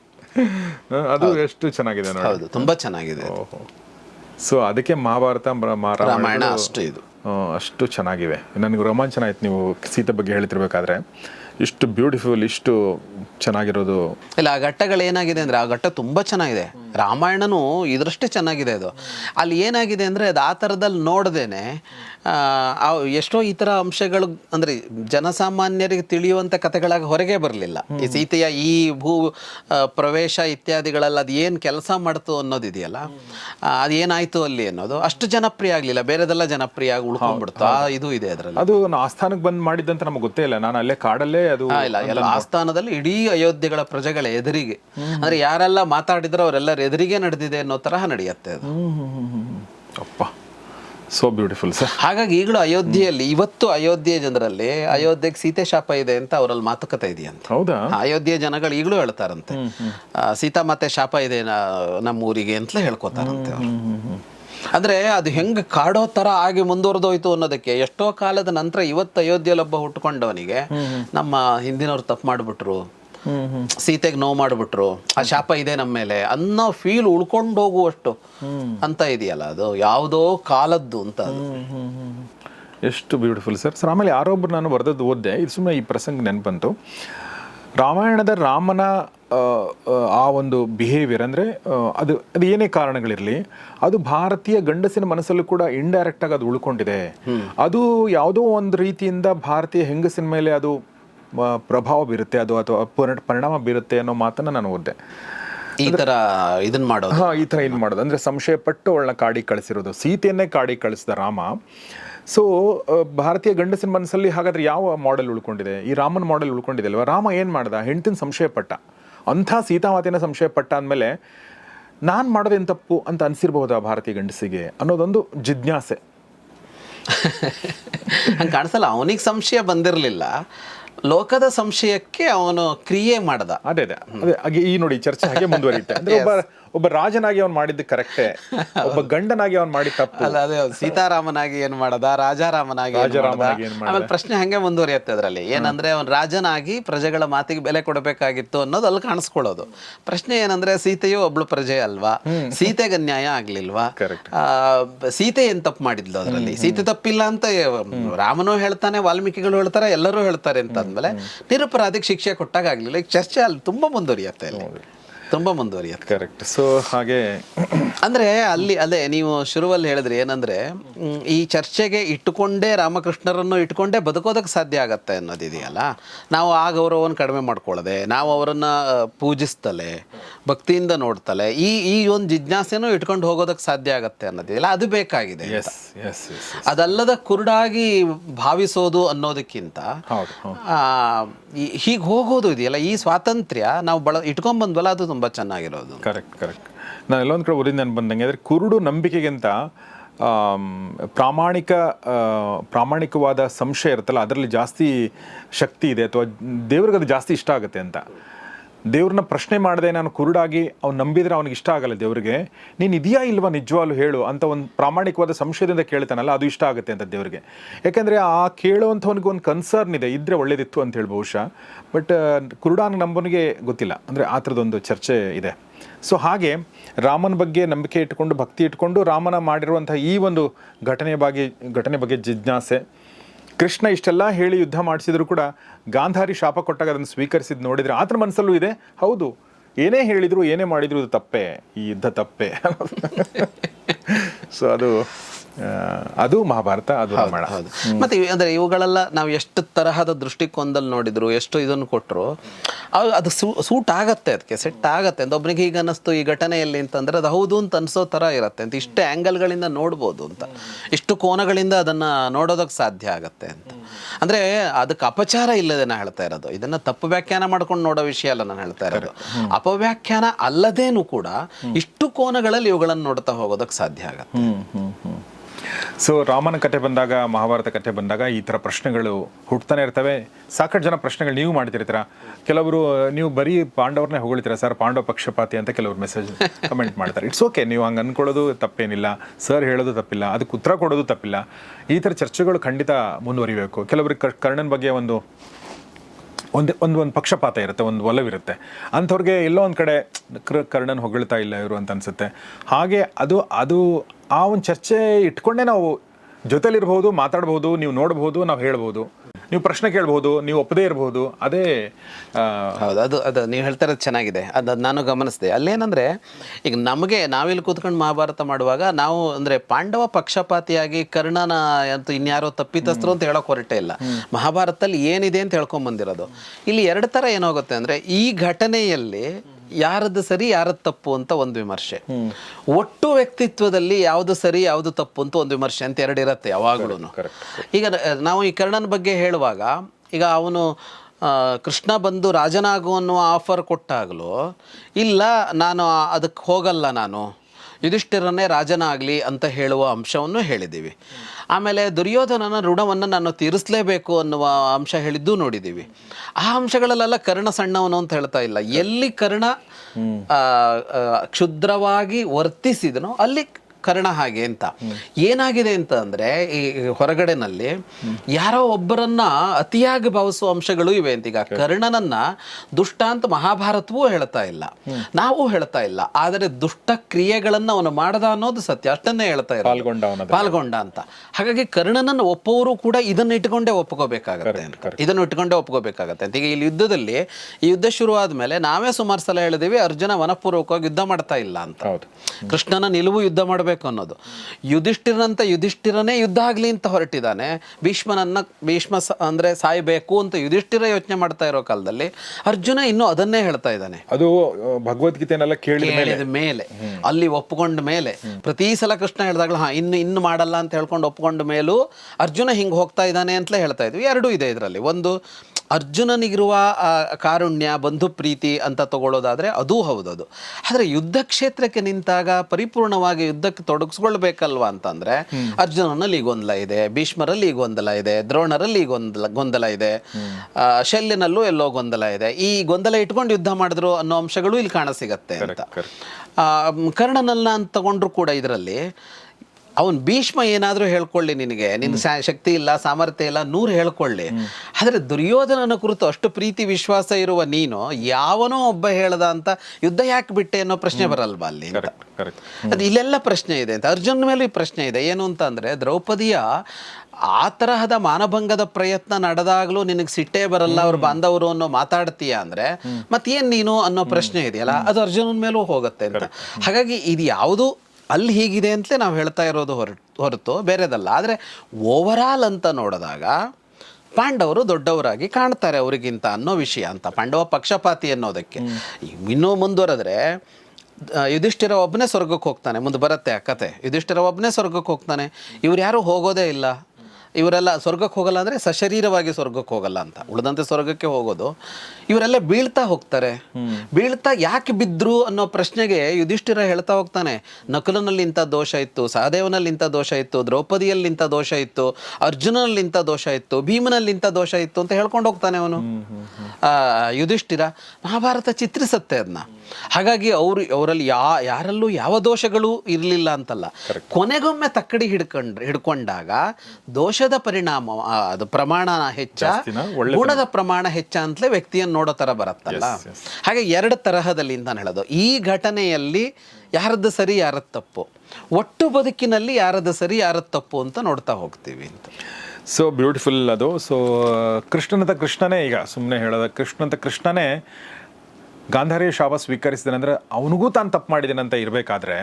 ಅದು ಎಷ್ಟು ಚೆನ್ನಾಗಿದೆ ಹೌದು ತುಂಬಾ ಚೆನ್ನಾಗಿದೆ. ಸೊ ಅದಕ್ಕೆ ಮಹಾಭಾರತ ರಾಮಾಯಣ ಅಷ್ಟು ಇದು. ಅಷ್ಟು ಚೆನ್ನಾಗಿವೆ. ನನಗೆ ರೋಮಾಂಚನ ಆಯ್ತು ನೀವು ಸೀತೆ ಬಗ್ಗೆ ಹೇಳ್ತಿರ್ಬೇಕಾದ್ರೆ ಇಷ್ಟು ಬ್ಯೂಟಿಫುಲ್ ಇಷ್ಟು ಚೆನ್ನಾಗಿರೋದು. ಇಲ್ಲ ಆ ಘಟ್ಟಗಳು ಏನಾಗಿದೆ ಅಂದ್ರೆ ಆ ಘಟ್ಟ ತುಂಬಾ ಚೆನ್ನಾಗಿದೆ. ರಾಮಾಯಣನು ಇದರಷ್ಟೇ ಚೆನ್ನಾಗಿದೆ ಅದು. ಅಲ್ಲಿ ಏನಾಗಿದೆ ಅಂದ್ರೆ ಅದು ಆ ಥರದಲ್ಲಿ ನೋಡ್ದೇನೆ ಎಷ್ಟೋ ಈ ಥರ ಅಂಶಗಳು ಅಂದ್ರೆ ಜನಸಾಮಾನ್ಯರಿಗೆ ತಿಳಿಯುವಂಥ ಕಥೆಗಳಾಗಿ ಹೊರಗೆ ಬರಲಿಲ್ಲ. ಈ ಸೀತೆಯ ಈ ಭೂ ಪ್ರವೇಶ ಇತ್ಯಾದಿಗಳಲ್ಲಿ ಅದು ಏನು ಕೆಲಸ ಮಾಡ್ತು ಅನ್ನೋದಿದೆಯಲ್ಲ ಅದು ಏನಾಯ್ತು ಅಲ್ಲಿ ಅನ್ನೋದು ಅಷ್ಟು ಜನಪ್ರಿಯ ಆಗಲಿಲ್ಲ. ಬೇರೆದೆಲ್ಲ ಜನಪ್ರಿಯ ಆಗಿ ಉಳ್ಕೊಂಡ್ಬಿಡ್ತು. ಆ ಇದು ಇದೆ ಅದರಲ್ಲಿ. ಅದು ಆಸ್ಥಾನಕ್ಕೆ ಬಂದು ಮಾಡಿದ್ದಂತ ನಮಗೆ ಗೊತ್ತೇ ಇಲ್ಲ. ನಾನು ಅಲ್ಲೇ ಕಾಡಲ್ಲೇ ಅದು ಇಲ್ಲ. ಎಲ್ಲ ಆಸ್ಥಾನದಲ್ಲಿ ಇಡೀ ಅಯೋಧ್ಯೆಗಳ ಪ್ರಜೆಗಳ ಎದುರಿಗೆ. ಅಂದ್ರೆ ಯಾರೆಲ್ಲ ಮಾತಾಡಿದ್ರು ಅವರೆಲ್ಲರ ಎದುರಿಗೆ ನಡೆದಿದೆ ಅನ್ನೋ ತರಹ ನಡೆಯುತ್ತೆ ಅದು. ಅಪ್ಪ ಸೋ ಬ್ಯೂಟಿಫುಲ್ ಸರ್ ಹಾಗಾಗಿ ಈಗಲೂ ಅಯೋಧ್ಯೆಯಲ್ಲಿ ಇವತ್ತು ಅಯೋಧ್ಯೆ ಜನರಲ್ಲಿ ಅಯೋಧ್ಯೆಗೆ ಸೀತೆ ಶಾಪ ಇದೆ ಅಂತ ಅವರಲ್ಲಿ ಮಾತುಕತೆ ಇದೆಯಂತೆ. ಹೌದಾ? ಅಯೋಧ್ಯೆ ಜನಗಳು ಈಗಲೂ ಹೇಳ್ತಾರಂತೆ. ಸೀತಾ ಸೀತಾಮಾತೆ ಶಾಪ ಇದೆ ನ- ನಮ್ಮ ಊರಿಗೆ ಅಂತಲೇ ಹೇಳ್ಕೊತಾರಂತೆ ಅವರು. ಅಂದ್ರೆ ಅದು ಹೆಂಗ್ ಕಾಡೋ ತರ ಆಗಿ ಮುಂದುವರೆದೋಯ್ತು ಅನ್ನೋದಕ್ಕೆ ಎಷ್ಟೋ ಕಾಲದ ನಂತರ ಇವತ್ತು ಅಯೋಧ್ಯೆಯಲ್ಲೊಬ್ಬ ಹುಟ್ಕೊಂಡವನಿಗೆ ನಮ್ಮ ಹಿಂದಿನವ್ರು ತಪ್ಪು ಮಾಡ್ಬಿಟ್ರು. ಸೀತೆಗೆ ನೋವು ಮಾಡಿಬಿಟ್ರು. ಆ ಶಾಪ ಇದೆ ನಮ್ಮ ಮೇಲೆ. ಅನ್ನೋ ಫೀಲ್ ಉಳ್ಕೊಂಡು ಹೋಗುವಷ್ಟು ಅಂತ ಇದೆಯಲ್ಲ ಅದು. ಯಾವುದೋ ಕಾಲದ್ದು ಅಂತ ಅದು. ಎಷ್ಟು ಬ್ಯೂಟಿಫುಲ್ ಸರ್ ಸರ್ ಆಮೇಲೆ ಯಾರೊಬ್ರು ನಾನು ಬರೆದದ್ದು ಓದಿದೆ. ಇದು ಸುಮ್ಮನೆ ಈ ಪ್ರಸಂಗ ನೆನಪಂತು. ಬಂತು ರಾಮಾಯಣದ ರಾಮನ ಆ, ಒಂದು ಬಿಹೇವಿಯರ್ ಅಂದರೆ ಅದು ಅದು ಏನೇ ಕಾರಣಗಳಿರಲಿ ಅದು ಭಾರತೀಯ ಗಂಡಸಿನ ಮನಸ್ಸಲ್ಲೂ ಕೂಡ ಇಂಡೈರೆಕ್ಟಾಗಿ ಅದು ಉಳ್ಕೊಂಡಿದೆ. ಅದು ಯಾವುದೋ ಒಂದು ರೀತಿಯಿಂದ ಭಾರತೀಯ ಹೆಂಗಸಿನ ಮೇಲೆ ಅದು ಪ್ರಭಾವ ಬೀರುತ್ತೆ ಅದು ಅಥವಾ ಪರಿ- ಪರಿಣಾಮ ಬೀರುತ್ತೆ ಅನ್ನೋ ಮಾತನ್ನು ನಾನು ಓದಿದೆ. ಈ ತರ ಇದನ್ನ ಮಾಡೋದು. ಹಾ ಈ ಥರ ಏನು ಮಾಡೋದು. ಅಂದರೆ ಸಂಶಯ ಪಟ್ಟು ಅವಳನ್ನ ಕಾಡಿಗೆ ಕಳಿಸಿರೋದು. ಸೀತೆಯನ್ನೇ ಕಾಡಿಗೆ ಕಳಿಸಿದ ರಾಮ. ಸೊ ಭಾರತೀಯ ಗಂಡಸಿನ ಮನಸ್ಸಲ್ಲಿ ಹಾಗಾದ್ರೆ ಯಾವ ಮಾಡೆಲ್ ಉಳ್ಕೊಂಡಿದೆ? ಈ ರಾಮನ ಮಾಡೆಲ್ ಉಳ್ಕೊಂಡಿದೆ ಅಲ್ವಾ ರಾಮ ಏನು ಮಾಡ್ದ? ಹೆಂಡತಿನ ಸಂಶಯ ಪಟ್ಟ ಅಂಥ ಸೀತಾಮಾತೆನ ಸಂಶಯ ಪಟ್ಟ ಅಂದಮೇಲೆ ನಾನು ಮಾಡೋದೇನು ತಪ್ಪು ಅಂತ ಅನಿಸಿರ್ಬಹುದಾ ಭಾರತೀಯ ಗಂಡಸಿಗೆ ಅನ್ನೋದೊಂದು ಜಿಜ್ಞಾಸೆ. ಹಂಗೆ ಕಾಣಿಸಲ್ಲ ಅವನಿಗೆ ಸಂಶಯ ಬಂದಿರಲಿಲ್ಲ. ಲೋಕದ ಸಂಶಯಕ್ಕೆ ಅವನು ಕ್ರಿಯೆ ಮಾಡ್ದ. ಅದೇ ಅದೇ. ಅದೇ ಈ ನೋಡಿ ಚರ್ಚೆ ಹಾಗೆ ಮುಂದುವರಿಯುತ್ತೆ. ಅಂದ್ರೆ ಒಬ್ಬ ಒಬ್ಬ ರಾಜನಾಗಿ ಅವ್ನು ಮಾಡಿದ್ದು ಕರೆಕ್ಟೇ ಒಬ್ಬ ಗಂಡನಾಗಿ ಅವ್ನು ಮಾಡಿದ ತಪ್ಪು. ಅಲ್ಲ ಅದೇ ಸೀತಾರಾಮನಾಗಿ ಏನ್ ಮಾಡದ? ರಾಜಾರಾಮನಾಗಿ? ಆಮೇಲೆ ಪ್ರಶ್ನೆ ಹಂಗೆ ಮುಂದುವರಿಯುತ್ತೆ ಅದರಲ್ಲಿ. ಏನಂದ್ರೆ ಅವ್ನು ರಾಜನಾಗಿ ಪ್ರಜೆಗಳ ಮಾತಿಗೆ ಬೆಲೆ ಕೊಡಬೇಕಾಗಿತ್ತು ಅನ್ನೋದು ಅಲ್ಲಿ ಕಾಣಿಸ್ಕೊಳ್ಳೋದು. ಪ್ರಶ್ನೆ ಏನಂದ್ರೆ ಸೀತೆಯು ಒಬ್ಳು ಪ್ರಜೆ ಅಲ್ವಾ? ಸೀತೆಗೆ ನ್ಯಾಯ ಆಗ್ಲಿಲ್ವಾ. ಸೀತೆ ಏನ್ ತಪ್ಪು ಮಾಡಿದ್ಲು ಅದರಲ್ಲಿ? ಸೀತೆ ತಪ್ಪಿಲ್ಲ ಅಂತ ರಾಮನು ಹೇಳ್ತಾನೆ ವಾಲ್ಮೀಕಿಗಳು ಹೇಳ್ತಾರೆ ಎಲ್ಲರೂ ಹೇಳ್ತಾರೆ ಅಂತ ಅಂದ್ಮೇಲೆ ನಿರಪರಾಧಿಗೆ ಶಿಕ್ಷೆ ಕೊಟ್ಟಾಗ ಆಗ್ಲಿಲ್ಲ ಈಗ ಚರ್ಚೆ ಅಲ್ಲಿ ತುಂಬಾ ಮುಂದುವರಿಯುತ್ತೆ ಅಲ್ಲಿ. ತುಂಬಾ ಮುಂದುವರಿಯುತ್ತೆ. ಕರೆಕ್ಟ್ ಸೊ ಹಾಗೆ ಅಂದ್ರೆ ಅಲ್ಲಿ ಅದೇ ನೀವು ಶುರುವಲ್ಲಿ ಹೇಳಿದ್ರಿ ಏನಂದ್ರೆ ಈ ಚರ್ಚೆಗೆ ಇಟ್ಟುಕೊಂಡೇ ರಾಮಕೃಷ್ಣರನ್ನು ಇಟ್ಕೊಂಡೇ ಬದುಕೋದಕ್ಕೆ ಸಾಧ್ಯ ಆಗತ್ತೆ ಅನ್ನೋದಿದೆಯಲ್ಲ ನಾವು ಆ ಗೌರವವನ್ನು ಕಡಿಮೆ ಮಾಡ್ಕೊಳ್ಳದೆ ನಾವು ಅವರನ್ನ ಪೂಜಿಸ್ತಲೇ ಭಕ್ತಿಯಿಂದ ನೋಡ್ತಲೆ ಈ ಈ ಒಂದು ಜಿಜ್ಞಾಸೆನೂ ಇಟ್ಕೊಂಡು ಹೋಗೋದಕ್ಕೆ ಸಾಧ್ಯ ಆಗತ್ತೆ ಅನ್ನೋದಿದೆಯಲ್ಲ ಅದು ಬೇಕಾಗಿದೆ ಅದಲ್ಲದ ಕುರುಡಾಗಿ ಭಾವಿಸೋದು ಅನ್ನೋದಕ್ಕಿಂತ. ಹೀಗೆ ಹೋಗೋದು ಇದೆಯಲ್ಲ? ಈ ಸ್ವಾತಂತ್ರ್ಯ ನಾವು ಬಳ ಇಟ್ಕೊಂಡ್ ಬಂದ್ವಲ್ಲ ಅದು ತುಂಬಾ ಚೆನ್ನಾಗಿರೋದು. ಕರೆಕ್ಟ್ ಕರೆಕ್ಟ್ ನಾನು ಎಲ್ಲೊಂದು ಕಡೆ ಊರಿಂದ ನಾನು ಬಂದಂಗೆ ಅಂದರೆ ಕುರುಡು ನಂಬಿಕೆಗಿಂತ ಪ್ರಾಮಾಣಿಕ ಪ್ರಾಮಾಣಿಕವಾದ ಸಂಶಯ ಇರುತ್ತಲ್ಲ, ಅದರಲ್ಲಿ ಜಾಸ್ತಿ ಶಕ್ತಿ ಇದೆ, ಅಥವಾ ದೇವ್ರಿಗೆ ಅದು ಜಾಸ್ತಿ ಇಷ್ಟ ಆಗುತ್ತೆ ಅಂತ. ದೇವ್ರನ್ನ ಪ್ರಶ್ನೆ ಮಾಡದೆ ನಾನು ಕುರುಡಾಗಿ ಅವ್ನು ನಂಬಿದ್ರೆ ಅವ್ನಿಗೆ ಇಷ್ಟ ಆಗಲ್ಲ ದೇವ್ರಿಗೆ. ನೀನು ಇದೆಯಾ ಇಲ್ವಾ ನಿಜವಾಗ್ಲೂ ಹೇಳು ಅಂತ ಒಂದು ಪ್ರಾಮಾಣಿಕವಾದ ಸಂಶಯದಿಂದ ಕೇಳ್ತಾನಲ್ಲ, ಅದು ಇಷ್ಟ ಆಗುತ್ತೆ ಅಂತ ದೇವ್ರಿಗೆ. ಯಾಕೆಂದರೆ ಆ ಕೇಳುವಂಥವನಿಗೆ ಒಂದು ಕನ್ಸರ್ನ್ ಇದೆ ಇದ್ದರೆ ಒಳ್ಳೇದಿತ್ತು ಅಂತ ಹೇಳಿ ಬಹುಶಃ ಬಟ್ ಕುರುಡಾನ ನಂಬನಿಗೆ ಗೊತ್ತಿಲ್ಲ. ಅಂದರೆ ಆ ಥರದೊಂದು ಚರ್ಚೆ ಇದೆ. ಸೊ ಹಾಗೆ ರಾಮನ ಬಗ್ಗೆ ನಂಬಿಕೆ ಇಟ್ಕೊಂಡು, ಭಕ್ತಿ ಇಟ್ಕೊಂಡು ರಾಮನ ಮಾಡಿರುವಂಥ ಈ ಒಂದು ಘಟನೆ ಬಗ್ಗೆ ಘಟನೆ ಬಗ್ಗೆ ಜಿಜ್ಞಾಸೆ ಕೃಷ್ಣ ಇಷ್ಟೆಲ್ಲ ಹೇಳಿ ಯುದ್ಧ ಮಾಡಿಸಿದ್ರು ಕೂಡ ಗಾಂಧಾರಿ ಶಾಪ ಕೊಟ್ಟಾಗ ಅದನ್ನು ಸ್ವೀಕರಿಸಿದ್ ನೋಡಿದ್ರೆ ಆತನ ಮನಸ್ಸಲ್ಲೂ ಇದೆ. ಹೌದು, ಏನೇ ಹೇಳಿದ್ರು, ಏನೇ ಮಾಡಿದ್ರು ಇದು ತಪ್ಪೆ, ಈ ಯುದ್ಧ ತಪ್ಪೆ. ಸೊ ಅದು ಅದು ಮಹಾಭಾರತ ಅದು ರಾಮಾಯಣ. ಮತ್ತೆ ಅಂದ್ರೆ ಇವುಗಳೆಲ್ಲ ನಾವು ಎಷ್ಟು ತರಹದ ದೃಷ್ಟಿಕೋನದಲ್ಲಿ ನೋಡಿದ್ರು ಎಷ್ಟು ಇದನ್ನು ಕೊಟ್ಟರು ಅದು ಸೂಟ್ ಆಗತ್ತೆ ಅದಕ್ಕೆ ಸೆಟ್ ಆಗತ್ತೆ. ಅಂತ ಒಬ್ಬನಿಗೆ ಈಗ ಅನ್ನಿಸ್ತು ಈ ಘಟನೆಯಲ್ಲಿ ಅಂತಂದ್ರೆ ಅದು ಹೌದು ಅಂತ ಅನ್ಸೋ ತರ ಇರತ್ತೆ ಅಂತ ಇಷ್ಟು ಆ್ಯಂಗಲ್ಗಳಿಂದ ನೋಡ್ಬೋದು ಅಂತ. ಇಷ್ಟು ಕೋನಗಳಿಂದ ಅದನ್ನ ನೋಡೋದಕ್ಕೆ ಸಾಧ್ಯ ಆಗತ್ತೆ ಅಂತ. ಅಂದ್ರೆ ಅದಕ್ಕೆ ಅಪಚಾರ ಇಲ್ಲದೆ ನಾನು ಹೇಳ್ತಾ ಇರೋದು. ಇದನ್ನ ತಪ್ಪು ವ್ಯಾಖ್ಯಾನ ಮಾಡ್ಕೊಂಡು ನೋಡೋ ವಿಷಯ ಅಲ್ಲ ನಾನು ಹೇಳ್ತಾ ಇರೋದು. ಅಪವ್ಯಾಖ್ಯಾನ ಅಲ್ಲದೇನು ಕೂಡ ಇಷ್ಟು ಕೋನಗಳಲ್ಲಿ ಇವುಗಳನ್ನು ನೋಡ್ತಾ ಹೋಗೋದಕ್ಕೆ ಸಾಧ್ಯ ಆಗತ್ತೆ. ಸೊ ರಾಮನ ಕಥೆ ಬಂದಾಗ, ಮಹಾಭಾರತ ಕಥೆ ಬಂದಾಗ ಈ ಥರ ಪ್ರಶ್ನೆಗಳು ಹುಟ್ತಾನೆ ಇರ್ತವೆ. ಸಾಕಷ್ಟು ಜನ ಪ್ರಶ್ನೆಗಳು ನೀವು ಮಾಡ್ತಿರ್ತೀರ ಕೆಲವರು, ನೀವು ಬರೀ ಪಾಂಡವ್ರನ್ನೇ ಹೊಗಳ್ತೀರಾ ಸರ್? ಪಾಂಡವ ಪಕ್ಷಪಾತಿ ಅಂತ ಕೆಲವರು ಮೆಸೇಜ್ ಕಮೆಂಟ್ ಮಾಡ್ತಾರೆ. ಇಟ್ಸ್ ಓಕೆ ನೀವು ಹಂಗೆ ಅಂದ್ಕೊಳ್ಳೋದು ತಪ್ಪೇನಿಲ್ಲ. ಸರ್ ಹೇಳೋದು ತಪ್ಪಿಲ್ಲ. ಅದಕ್ಕೆ ಉತ್ತರ ಕೊಡೋದು ತಪ್ಪಿಲ್ಲ. ಈ ಥರ ಚರ್ಚೆಗಳು ಖಂಡಿತ ಮುಂದುವರಿಬೇಕು. ಕೆಲವರಿಗೆ ಕರ್ಣನ ಕರ್ಣನ್ ಬಗ್ಗೆ ಒಂದು ಒಂದು ಒಂದು ಒಂದು ಪಕ್ಷಪಾತ ಇರುತ್ತೆ, ಒಂದು ಒಲವಿರುತ್ತೆ. ಅಂಥವ್ರಿಗೆ ಎಲ್ಲೋ ಒಂದು ಕಡೆ ಕರ್ಣನ ಹೊಗಳ್ತಾ ಇಲ್ಲ ಇವರು ಅಂತ ಅನಿಸುತ್ತೆ. ಹಾಗೆ ಅದು ಅದು ಆ ಒಂದು ಚರ್ಚೆ ಇಟ್ಕೊಂಡೇ ನಾವು ಜೊತೆಲಿರ್ಬೋದು, ಮಾತಾಡ್ಬೋದು, ನೀವು ನೋಡ್ಬೋದು, ನಾವು ಹೇಳ್ಬೋದು. ನೀವು ಪ್ರಶ್ನೆ ಕೇಳ್ಬೋದು ನೀವು ಒಪ್ಪದೇ ಇರಬಹುದು ಅದೇ ಹೌದು ಅದು ಅದು ನೀವು ಹೇಳ್ತಾ ಇರೋದು ಚೆನ್ನಾಗಿದೆ. ಅದು ನಾನು ಗಮನಿಸಿದೆ. ಅಲ್ಲೇನಂದ್ರೆ ಈಗ ನಮಗೆ ನಾವಿಲ್ಲಿ ಕೂತ್ಕೊಂಡು ಮಹಾಭಾರತ ಮಾಡುವಾಗ ನಾವು ಅಂದ್ರೆ ಪಾಂಡವ ಪಕ್ಷಪಾತಿಯಾಗಿ ಕರ್ಣನ ಅಂತ ಇನ್ಯಾರೋ ತಪ್ಪಿತಸ್ಥರು ಅಂತ ಹೇಳೋಕೆ ಹೊರಟೇ ಇಲ್ಲ. ಮಹಾಭಾರತದಲ್ಲಿ ಏನಿದೆ ಅಂತ ಹೇಳ್ಕೊಂಡ್ ಬಂದಿರೋದು ಇಲ್ಲಿ ಎರಡು ತರ ಏನಾಗುತ್ತೆ ಅಂದ್ರೆ ಈ ಘಟನೆಯಲ್ಲಿ ಯಾರದ್ದು ಸರಿ ಯಾರದ್ದು ತಪ್ಪು ಅಂತ ಒಂದು ವಿಮರ್ಶೆ. ಒಟ್ಟು ವ್ಯಕ್ತಿತ್ವದಲ್ಲಿ ಯಾವುದು ಸರಿ ಯಾವುದು ತಪ್ಪು ಅಂತ ಒಂದು ವಿಮರ್ಶೆ ಅಂತ ಎರಡು ಇರುತ್ತೆ ಯಾವಾಗಲೂ ಈಗ ನಾವು ಈ ಕರ್ಣನ ಬಗ್ಗೆ ಹೇಳುವಾಗ ಈಗ ಅವನು ಕೃಷ್ಣ ಬಂದು ರಾಜನಾಗು ಅನ್ನುವ ಆಫರ್ ಕೊಟ್ಟಾಗಲೂ ಇಲ್ಲ ನಾನು ಅದಕ್ಕೆ ಹೋಗಲ್ಲ ನಾನು. ಯುಧಿಷ್ಠಿರನ್ನೇ ರಾಜನಾಗಲಿ ಅಂತ ಹೇಳುವ ಅಂಶವನ್ನು ಹೇಳಿದ್ದೀವಿ. ಆಮೇಲೆ ದುರ್ಯೋಧನನ ಋಣವನ್ನು ನಾನು ತೀರಿಸಲೇಬೇಕು ಅನ್ನುವ ಅಂಶ ಹೇಳಿದ್ದು ನೋಡಿದ್ದೀವಿ ಆ ಅಂಶಗಳಲ್ಲೆಲ್ಲ ಕರ್ಣ ಸಣ್ಣವನು ಅಂತ ಹೇಳ್ತಾ ಇಲ್ಲ. ಎಲ್ಲಿ ಕರ್ಣ ಕ್ಷುದ್ರವಾಗಿ ವರ್ತಿಸಿದನೋ ಅಲ್ಲಿ ಕರ್ಣ ಹಾಗೆ ಅಂತ. ಏನಾಗಿದೆ ಅಂತ ಅಂದ್ರೆ ಈ ಹೊರಗಡೆನಲ್ಲಿ ಯಾರೋ ಒಬ್ಬರನ್ನ ಅತಿಯಾಗಿ ಭಾವಿಸುವ ಅಂಶಗಳು ಇವೆ ಅಂತ. ಈಗ ಕರ್ಣನನ್ನ ದುಷ್ಟ ಅಂತ ಮಹಾಭಾರತವೂ ಹೇಳ್ತಾ ಇಲ್ಲ. ನಾವು ಹೇಳ್ತಾ ಇಲ್ಲ. ಆದರೆ ದುಷ್ಟ ಕ್ರಿಯೆಗಳನ್ನ ಅವನು ಮಾಡದ ಅನ್ನೋದು ಸತ್ಯ. ಅಷ್ಟನ್ನೇ ಹೇಳ್ತಾ ಇಲ್ಲ ಪಾಲ್ಗೊಂಡ ಅಂತ. ಹಾಗಾಗಿ ಕರ್ಣನನ್ನು ಒಪ್ಪುವವರು ಕೂಡ ಇದನ್ನ ಇಟ್ಕೊಂಡೇ ಒಪ್ಕೋಬೇಕಾಗತ್ತೆ. ಇದನ್ನು ಇಟ್ಕೊಂಡೇ ಒಪ್ಕೋಬೇಕಾಗತ್ತೆ ಅಂತ. ಈಗ ಇಲ್ಲಿ ಯುದ್ಧದಲ್ಲಿ ಈ ಯುದ್ಧ ಶುರು ಆದ್ಮೇಲೆ ನಾವೇ ಸುಮಾರು ಸಲ ಹೇಳಿದೀವಿ ಅರ್ಜುನ ವನಪೂರ್ವಕವಾಗಿ ಯುದ್ಧ ಮಾಡ್ತಾ ಇಲ್ಲ ಅಂತ. ಹೌದು. ಕೃಷ್ಣನ ನಿಲುವು ಯುದ್ಧ ಮಾಡಬೇಕು ಅನ್ನೋದು. ಯುಧಿಷ್ಠಿರನಂತ ಯುಧಿಷ್ಠಿರನೇ ಯುದ್ಧ ಆಗಲಿ ಅಂತ ಹೊರಟಿದ್ದಾನೆ. ಭೀಷ್ಮನನ್ನು ಭೀಷ್ಮ ಸ- ಅಂದ್ರೆ ಸಾಯಬೇಕು ಅಂತ ಯುಧಿಷ್ಠಿರ ಯೋಚನೆ ಮಾಡ್ತಾ ಇರೋ ಕಾಲದಲ್ಲಿ ಅರ್ಜುನ ಇನ್ನೂ ಅದನ್ನೇ ಹೇಳ್ತಾ ಇದ್ದಾನೆ. ಅದು ಭಗವದ್ಗೀತೆನೆಲ್ಲ ಕೇಳಿದ ಮೇಲೆ. ಹೇಳಿದ ಮೇಲೆ. ಅಲ್ಲಿ ಒಪ್ಪಿಕೊಂಡ ಮೇಲೆ. ಪ್ರತಿ ಸಲ ಕೃಷ್ಣ ಹೇಳಿದಾಗ ಹಾ ಇನ್ನು ಇನ್ನು ಮಾಡಲ್ಲ ಅಂತ ಹೇಳ್ಕೊಂಡು ಒಪ್ಕೊಂಡ ಮೇಲೂ ಅರ್ಜುನ ಹಿಂಗೆ ಹೋಗ್ತಾ ಇದ್ದಾನೆ ಅಂತಲೇ ಹೇಳ್ತಾ ಇದ್ವಿ. ಎರಡೂ ಇದೆ ಇದರಲ್ಲಿ. ಒಂದು ಅರ್ಜುನನಿಗಿರುವ ಕಾರುಣ್ಯ ಬಂಧು ಪ್ರೀತಿ ಅಂತ ತಗೊಳ್ಳೋದಾದರೆ ಅದೂ ಹೌದದು. ಆದರೆ ಯುದ್ಧ ಕ್ಷೇತ್ರಕ್ಕೆ ನಿಂತಾಗ ಪರಿಪೂರ್ಣವಾಗಿ ಯುದ್ಧಕ್ಕೆ ತೊಡಗಿಸ್ಕೊಳ್ಬೇಕಲ್ವಾ ಅಂತಂದ್ರೆ ಅರ್ಜುನನಲ್ಲಿ ಈ ಗೊಂದಲ ಇದೆ ಭೀಷ್ಮರಲ್ಲಿ ಈ ಗೊಂದಲ ಇದೆ ದ್ರೋಣರಲ್ಲಿ ಈ ಗೊಂದಲ ಗೊಂದಲ ಇದೆ ಶಲ್ಯನಲ್ಲೂ ಎಲ್ಲೋ ಗೊಂದಲ ಇದೆ. ಈ ಗೊಂದಲ ಇಟ್ಕೊಂಡು ಯುದ್ಧ ಮಾಡಿದ್ರು ಅನ್ನೋ ಅಂಶಗಳು ಇಲ್ಲಿ ಕಾಣಸಿಗತ್ತೆ ಅಂತ. ಕರ್ಣನಲ್ಲ ಕರ್ಣನನ್ನ ಅಂತ ತಗೊಂಡ್ರು ಕೂಡ ಇದರಲ್ಲಿ ಅವನ್ ಭೀಷ್ಮ ಏನಾದರೂ ಹೇಳ್ಕೊಳ್ಳಿ ನಿನಗೆ. ನಿನ್ನ ಶಕ್ತಿ ಇಲ್ಲ ಸಾಮರ್ಥ್ಯ ಇಲ್ಲ ನೂರು ಹೇಳ್ಕೊಳ್ಳಿ. ಆದರೆ ದುರ್ಯೋಧನನ ಕುರಿತು ಅಷ್ಟು ಪ್ರೀತಿ ವಿಶ್ವಾಸ ಇರುವ ನೀನು ಯಾವನೋ ಒಬ್ಬ ಹೇಳ್ದ ಅಂತ ಯುದ್ಧ ಯಾಕೆ ಬಿಟ್ಟೆ ಅನ್ನೋ ಪ್ರಶ್ನೆ ಬರಲ್ವಾ ಅಲ್ಲಿ ಅದು ಇಲ್ಲೆಲ್ಲ ಪ್ರಶ್ನೆ ಇದೆ ಅಂತ. ಅರ್ಜುನ್ ಮೇಲೆ ಈ ಪ್ರಶ್ನೆ ಇದೆ. ಏನು ಅಂತ ಅಂದ್ರೆ ದ್ರೌಪದಿಯ ಆ ತರಹದ ಮಾನಭಂಗದ ಪ್ರಯತ್ನ ನಡೆದಾಗಲೂ ನಿನಗೆ ಸಿಟ್ಟೇ ಬರಲ್ಲ ಅವ್ರು ಬಾಂಧವರು ಅನ್ನೋ ಮಾತಾಡ್ತೀಯ ಅಂದ್ರೆ ಮತ್ತೇನು ನೀನು ಅನ್ನೋ ಪ್ರಶ್ನೆ ಇದೆಯಲ್ಲ ಅದು ಅರ್ಜುನನ ಮೇಲೂ ಹೋಗುತ್ತೆ ಅಂತ. ಹಾಗಾಗಿ ಇದು ಯಾವುದು ಅಲ್ಲಿ ಹೀಗಿದೆ ಅಂತಲೇ ನಾವು ಹೇಳ್ತಾ ಇರೋದು ಹೊರತು ಹೊರತು ಬೇರೆದಲ್ಲ. ಆದರೆ ಓವರಾಲ್ ಅಂತ ನೋಡಿದಾಗ ಪಾಂಡವರು ದೊಡ್ಡವರಾಗಿ ಕಾಣ್ತಾರೆ ಅವರಿಗಿಂತ ಅನ್ನೋ ವಿಷಯ ಅಂತ. ಪಾಂಡವ ಪಕ್ಷಪಾತಿ ಅನ್ನೋದಕ್ಕೆ. ಇನ್ನೂ ಮುಂದುವರೆದ್ರೆ ಯುಧಿಷ್ಠಿರ ಒಬ್ಬನೇ ಸ್ವರ್ಗಕ್ಕೆ ಹೋಗ್ತಾನೆ. ಮುಂದೆ ಬರುತ್ತೆ ಆ ಕತೆ. ಯುಧಿಷ್ಠಿರ ಒಬ್ಬನೇ ಸ್ವರ್ಗಕ್ಕೆ ಹೋಗ್ತಾನೆ. ಇವ್ರು ಯಾರು ಹೋಗೋದೇ ಇಲ್ಲ. ಇವರೆಲ್ಲ ಸ್ವರ್ಗಕ್ಕೆ ಹೋಗಲ್ಲ ಅಂದರೆ ಸಶರೀರವಾಗಿ ಸ್ವರ್ಗಕ್ಕೆ ಹೋಗಲ್ಲ ಅಂತ. ಉಳಿದಂತೆ ಸ್ವರ್ಗಕ್ಕೆ ಹೋಗೋದು. ಇವರೆಲ್ಲ ಬೀಳ್ತಾ ಹೋಗ್ತಾರೆ. ಬೀಳ್ತಾ ಯಾಕೆ ಬಿದ್ರು ಅನ್ನೋ ಪ್ರಶ್ನೆಗೆ ಯುಧಿಷ್ಠಿರ ಹೇಳ್ತಾ ಹೋಗ್ತಾನೆ. ನಕುಲನಲ್ಲಿ ಇಂಥ ದೋಷ ಇತ್ತು ಸಹದೇವನಲ್ಲಿ ಇಂಥ ದೋಷ ಇತ್ತು ದ್ರೌಪದಿಯಲ್ಲಿ ಇಂಥ ದೋಷ ಇತ್ತು ಅರ್ಜುನನಲ್ಲಿ ಇಂಥ ದೋಷ ಇತ್ತು ಭೀಮನಲ್ಲಿ ಇಂಥ ದೋಷ ಇತ್ತು ಅಂತ ಹೇಳ್ಕೊಂಡು ಹೋಗ್ತಾನೆ ಅವನು. ಆ, ಯುಧಿಷ್ಠಿರ ಮಹಾಭಾರತ ಚಿತ್ರಿಸತ್ತೆ ಅದನ್ನ ಹಾಗಾಗಿ ಅವರು ಅವರಲ್ಲಿ ಯಾ ಯಾರಲ್ಲೂ ಯಾವ ದೋಷಗಳು ಇರಲಿಲ್ಲ ಅಂತಲ್ಲ. ಕೊನೆಗೊಮ್ಮೆ ತಕ್ಕಡಿ ಹಿಡ್ಕೊಂಡ್ ಹಿಡ್ಕೊಂಡಾಗ ದೋಷದ ಪರಿಣಾಮ ಅದು ಪ್ರಮಾಣ ಹೆಚ್ಚ? ಗುಣದ ಪ್ರಮಾಣ ಹೆಚ್ಚ ಅಂತಲೇ ವ್ಯಕ್ತಿಯನ್ನು ನೋಡೋ ಥರ ಬರುತ್ತಲ್ಲ. ಹಾಗೆ ಎರಡು ತರಹದಲ್ಲಿ ಅಂತ ಹೇಳೋದು. ಈ ಘಟನೆಯಲ್ಲಿ ಯಾರದ್ದು ಸರಿ ಯಾರದ್ದು ತಪ್ಪು? ಒಟ್ಟು ಬದುಕಿನಲ್ಲಿ ಯಾರದ್ದು ಸರಿ ಯಾರದ್ದು ತಪ್ಪು ಅಂತ ನೋಡ್ತಾ ಹೋಗ್ತೀವಿ ಅಂತ. ಸೊ ಬ್ಯೂಟಿಫುಲ್ ಅದು. ಸೊ ಕೃಷ್ಣನಂತ ಕೃಷ್ಣನೇ ಈಗ ಸುಮ್ಮನೆ ಹೇಳೋದ ಕೃಷ್ಣಂತ ಕೃಷ್ಣನೇ ಗಾಂಧಾರಿ ಶಾಪ ಸ್ವೀಕರಿಸಿದನಂದ್ರೆ ಅವನಿಗೂ ತಾನು ತಪ್ಪು ಮಾಡಿದನಂತ ಇರಬೇಕಾದ್ರೆ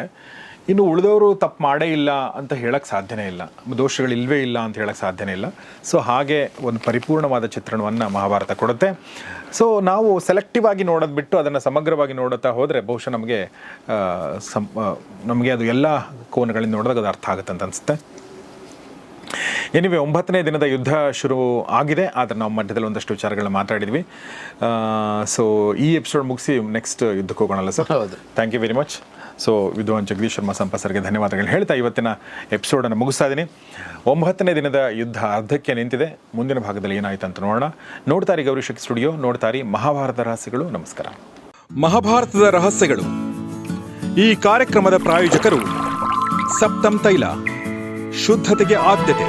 ಇನ್ನು ಉಳಿದವರು ತಪ್ಪು ಮಾಡೇ ಇಲ್ಲ ಅಂತ ಹೇಳಕ್ಕೆ ಸಾಧ್ಯನೇ ಇಲ್ಲ. ದೋಷಗಳು ಇಲ್ಲವೇ ಇಲ್ಲ ಅಂತ ಹೇಳಕ್ಕೆ ಸಾಧ್ಯನೇ ಇಲ್ಲ. ಸೊ ಹಾಗೆ ಒಂದು ಪರಿಪೂರ್ಣವಾದ ಚಿತ್ರಣವನ್ನು ಮಹಾಭಾರತ ಕೊಡುತ್ತೆ. ಸೊ ನಾವು ಸೆಲೆಕ್ಟಿವ್ ಆಗಿ ನೋಡೋದು ಬಿಟ್ಟು ಅದನ್ನು ಸಮಗ್ರವಾಗಿ ನೋಡುತ್ತಾ ಹೋದರೆ ಬಹುಶಃ ನಮಗೆ ಆ, ಸಂ ನಮಗೆ ಅದು ಎಲ್ಲ ಕೋನಗಳಿಂದ ನೋಡಿದಾಗ ಅದು ಅರ್ಥ ಆಗುತ್ತೆ ಅಂತ ಅನಿಸುತ್ತೆ. ಎನಿವೆ ಒಂಬತ್ತನೇ ದಿನದ ಯುದ್ಧ ಶುರು ಆಗಿದೆ. ಆದರೆ ನಾವು ಮಧ್ಯದಲ್ಲಿ ಒಂದಷ್ಟು ವಿಚಾರಗಳನ್ನ ಮಾತಾಡಿದ್ವಿ. ಸೊ ಈ ಎಪಿಸೋಡ್ ಮುಗಿಸಿ ನೆಕ್ಸ್ಟ್ ಯುದ್ಧಕ್ಕೆ ಹೋಗೋಣಲ್ಲ ಸರ್ ಹೌದು. Thank you very much so Vidwan Jagadish Sharma ಸಂಪ ಸರ್ಗೆ ಧನ್ಯವಾದಗಳು. ಹೇಳ್ತಾ ಇವತ್ತಿನ ಎಪಿಸೋಡನ್ನು ಮುಗಿಸ್ತಾ ಇದ್ದೀನಿ. ಒಂಬತ್ತನೇ ದಿನದ ಯುದ್ಧ ಅರ್ಧಕ್ಕೆ ನಿಂತಿದೆ. ಮುಂದಿನ ಭಾಗದಲ್ಲಿ ಏನಾಯಿತು ಅಂತ ನೋಡೋಣ. ನೋಡ್ತಾರಿ ಗೌರಿಶಕ್ತಿ ಸ್ಟುಡಿಯೋ ನೋಡ್ತಾರಿ ಮಹಾಭಾರತ ರಹಸ್ಯಗಳು. ನಮಸ್ಕಾರ. ಮಹಾಭಾರತದ ರಹಸ್ಯಗಳು. ಈ ಕಾರ್ಯಕ್ರಮದ ಪ್ರಾಯೋಜಕರು ಸಪ್ತಂ ತೈಲ. ಶುದ್ಧತೆಗೆ ಆದ್ಯತೆ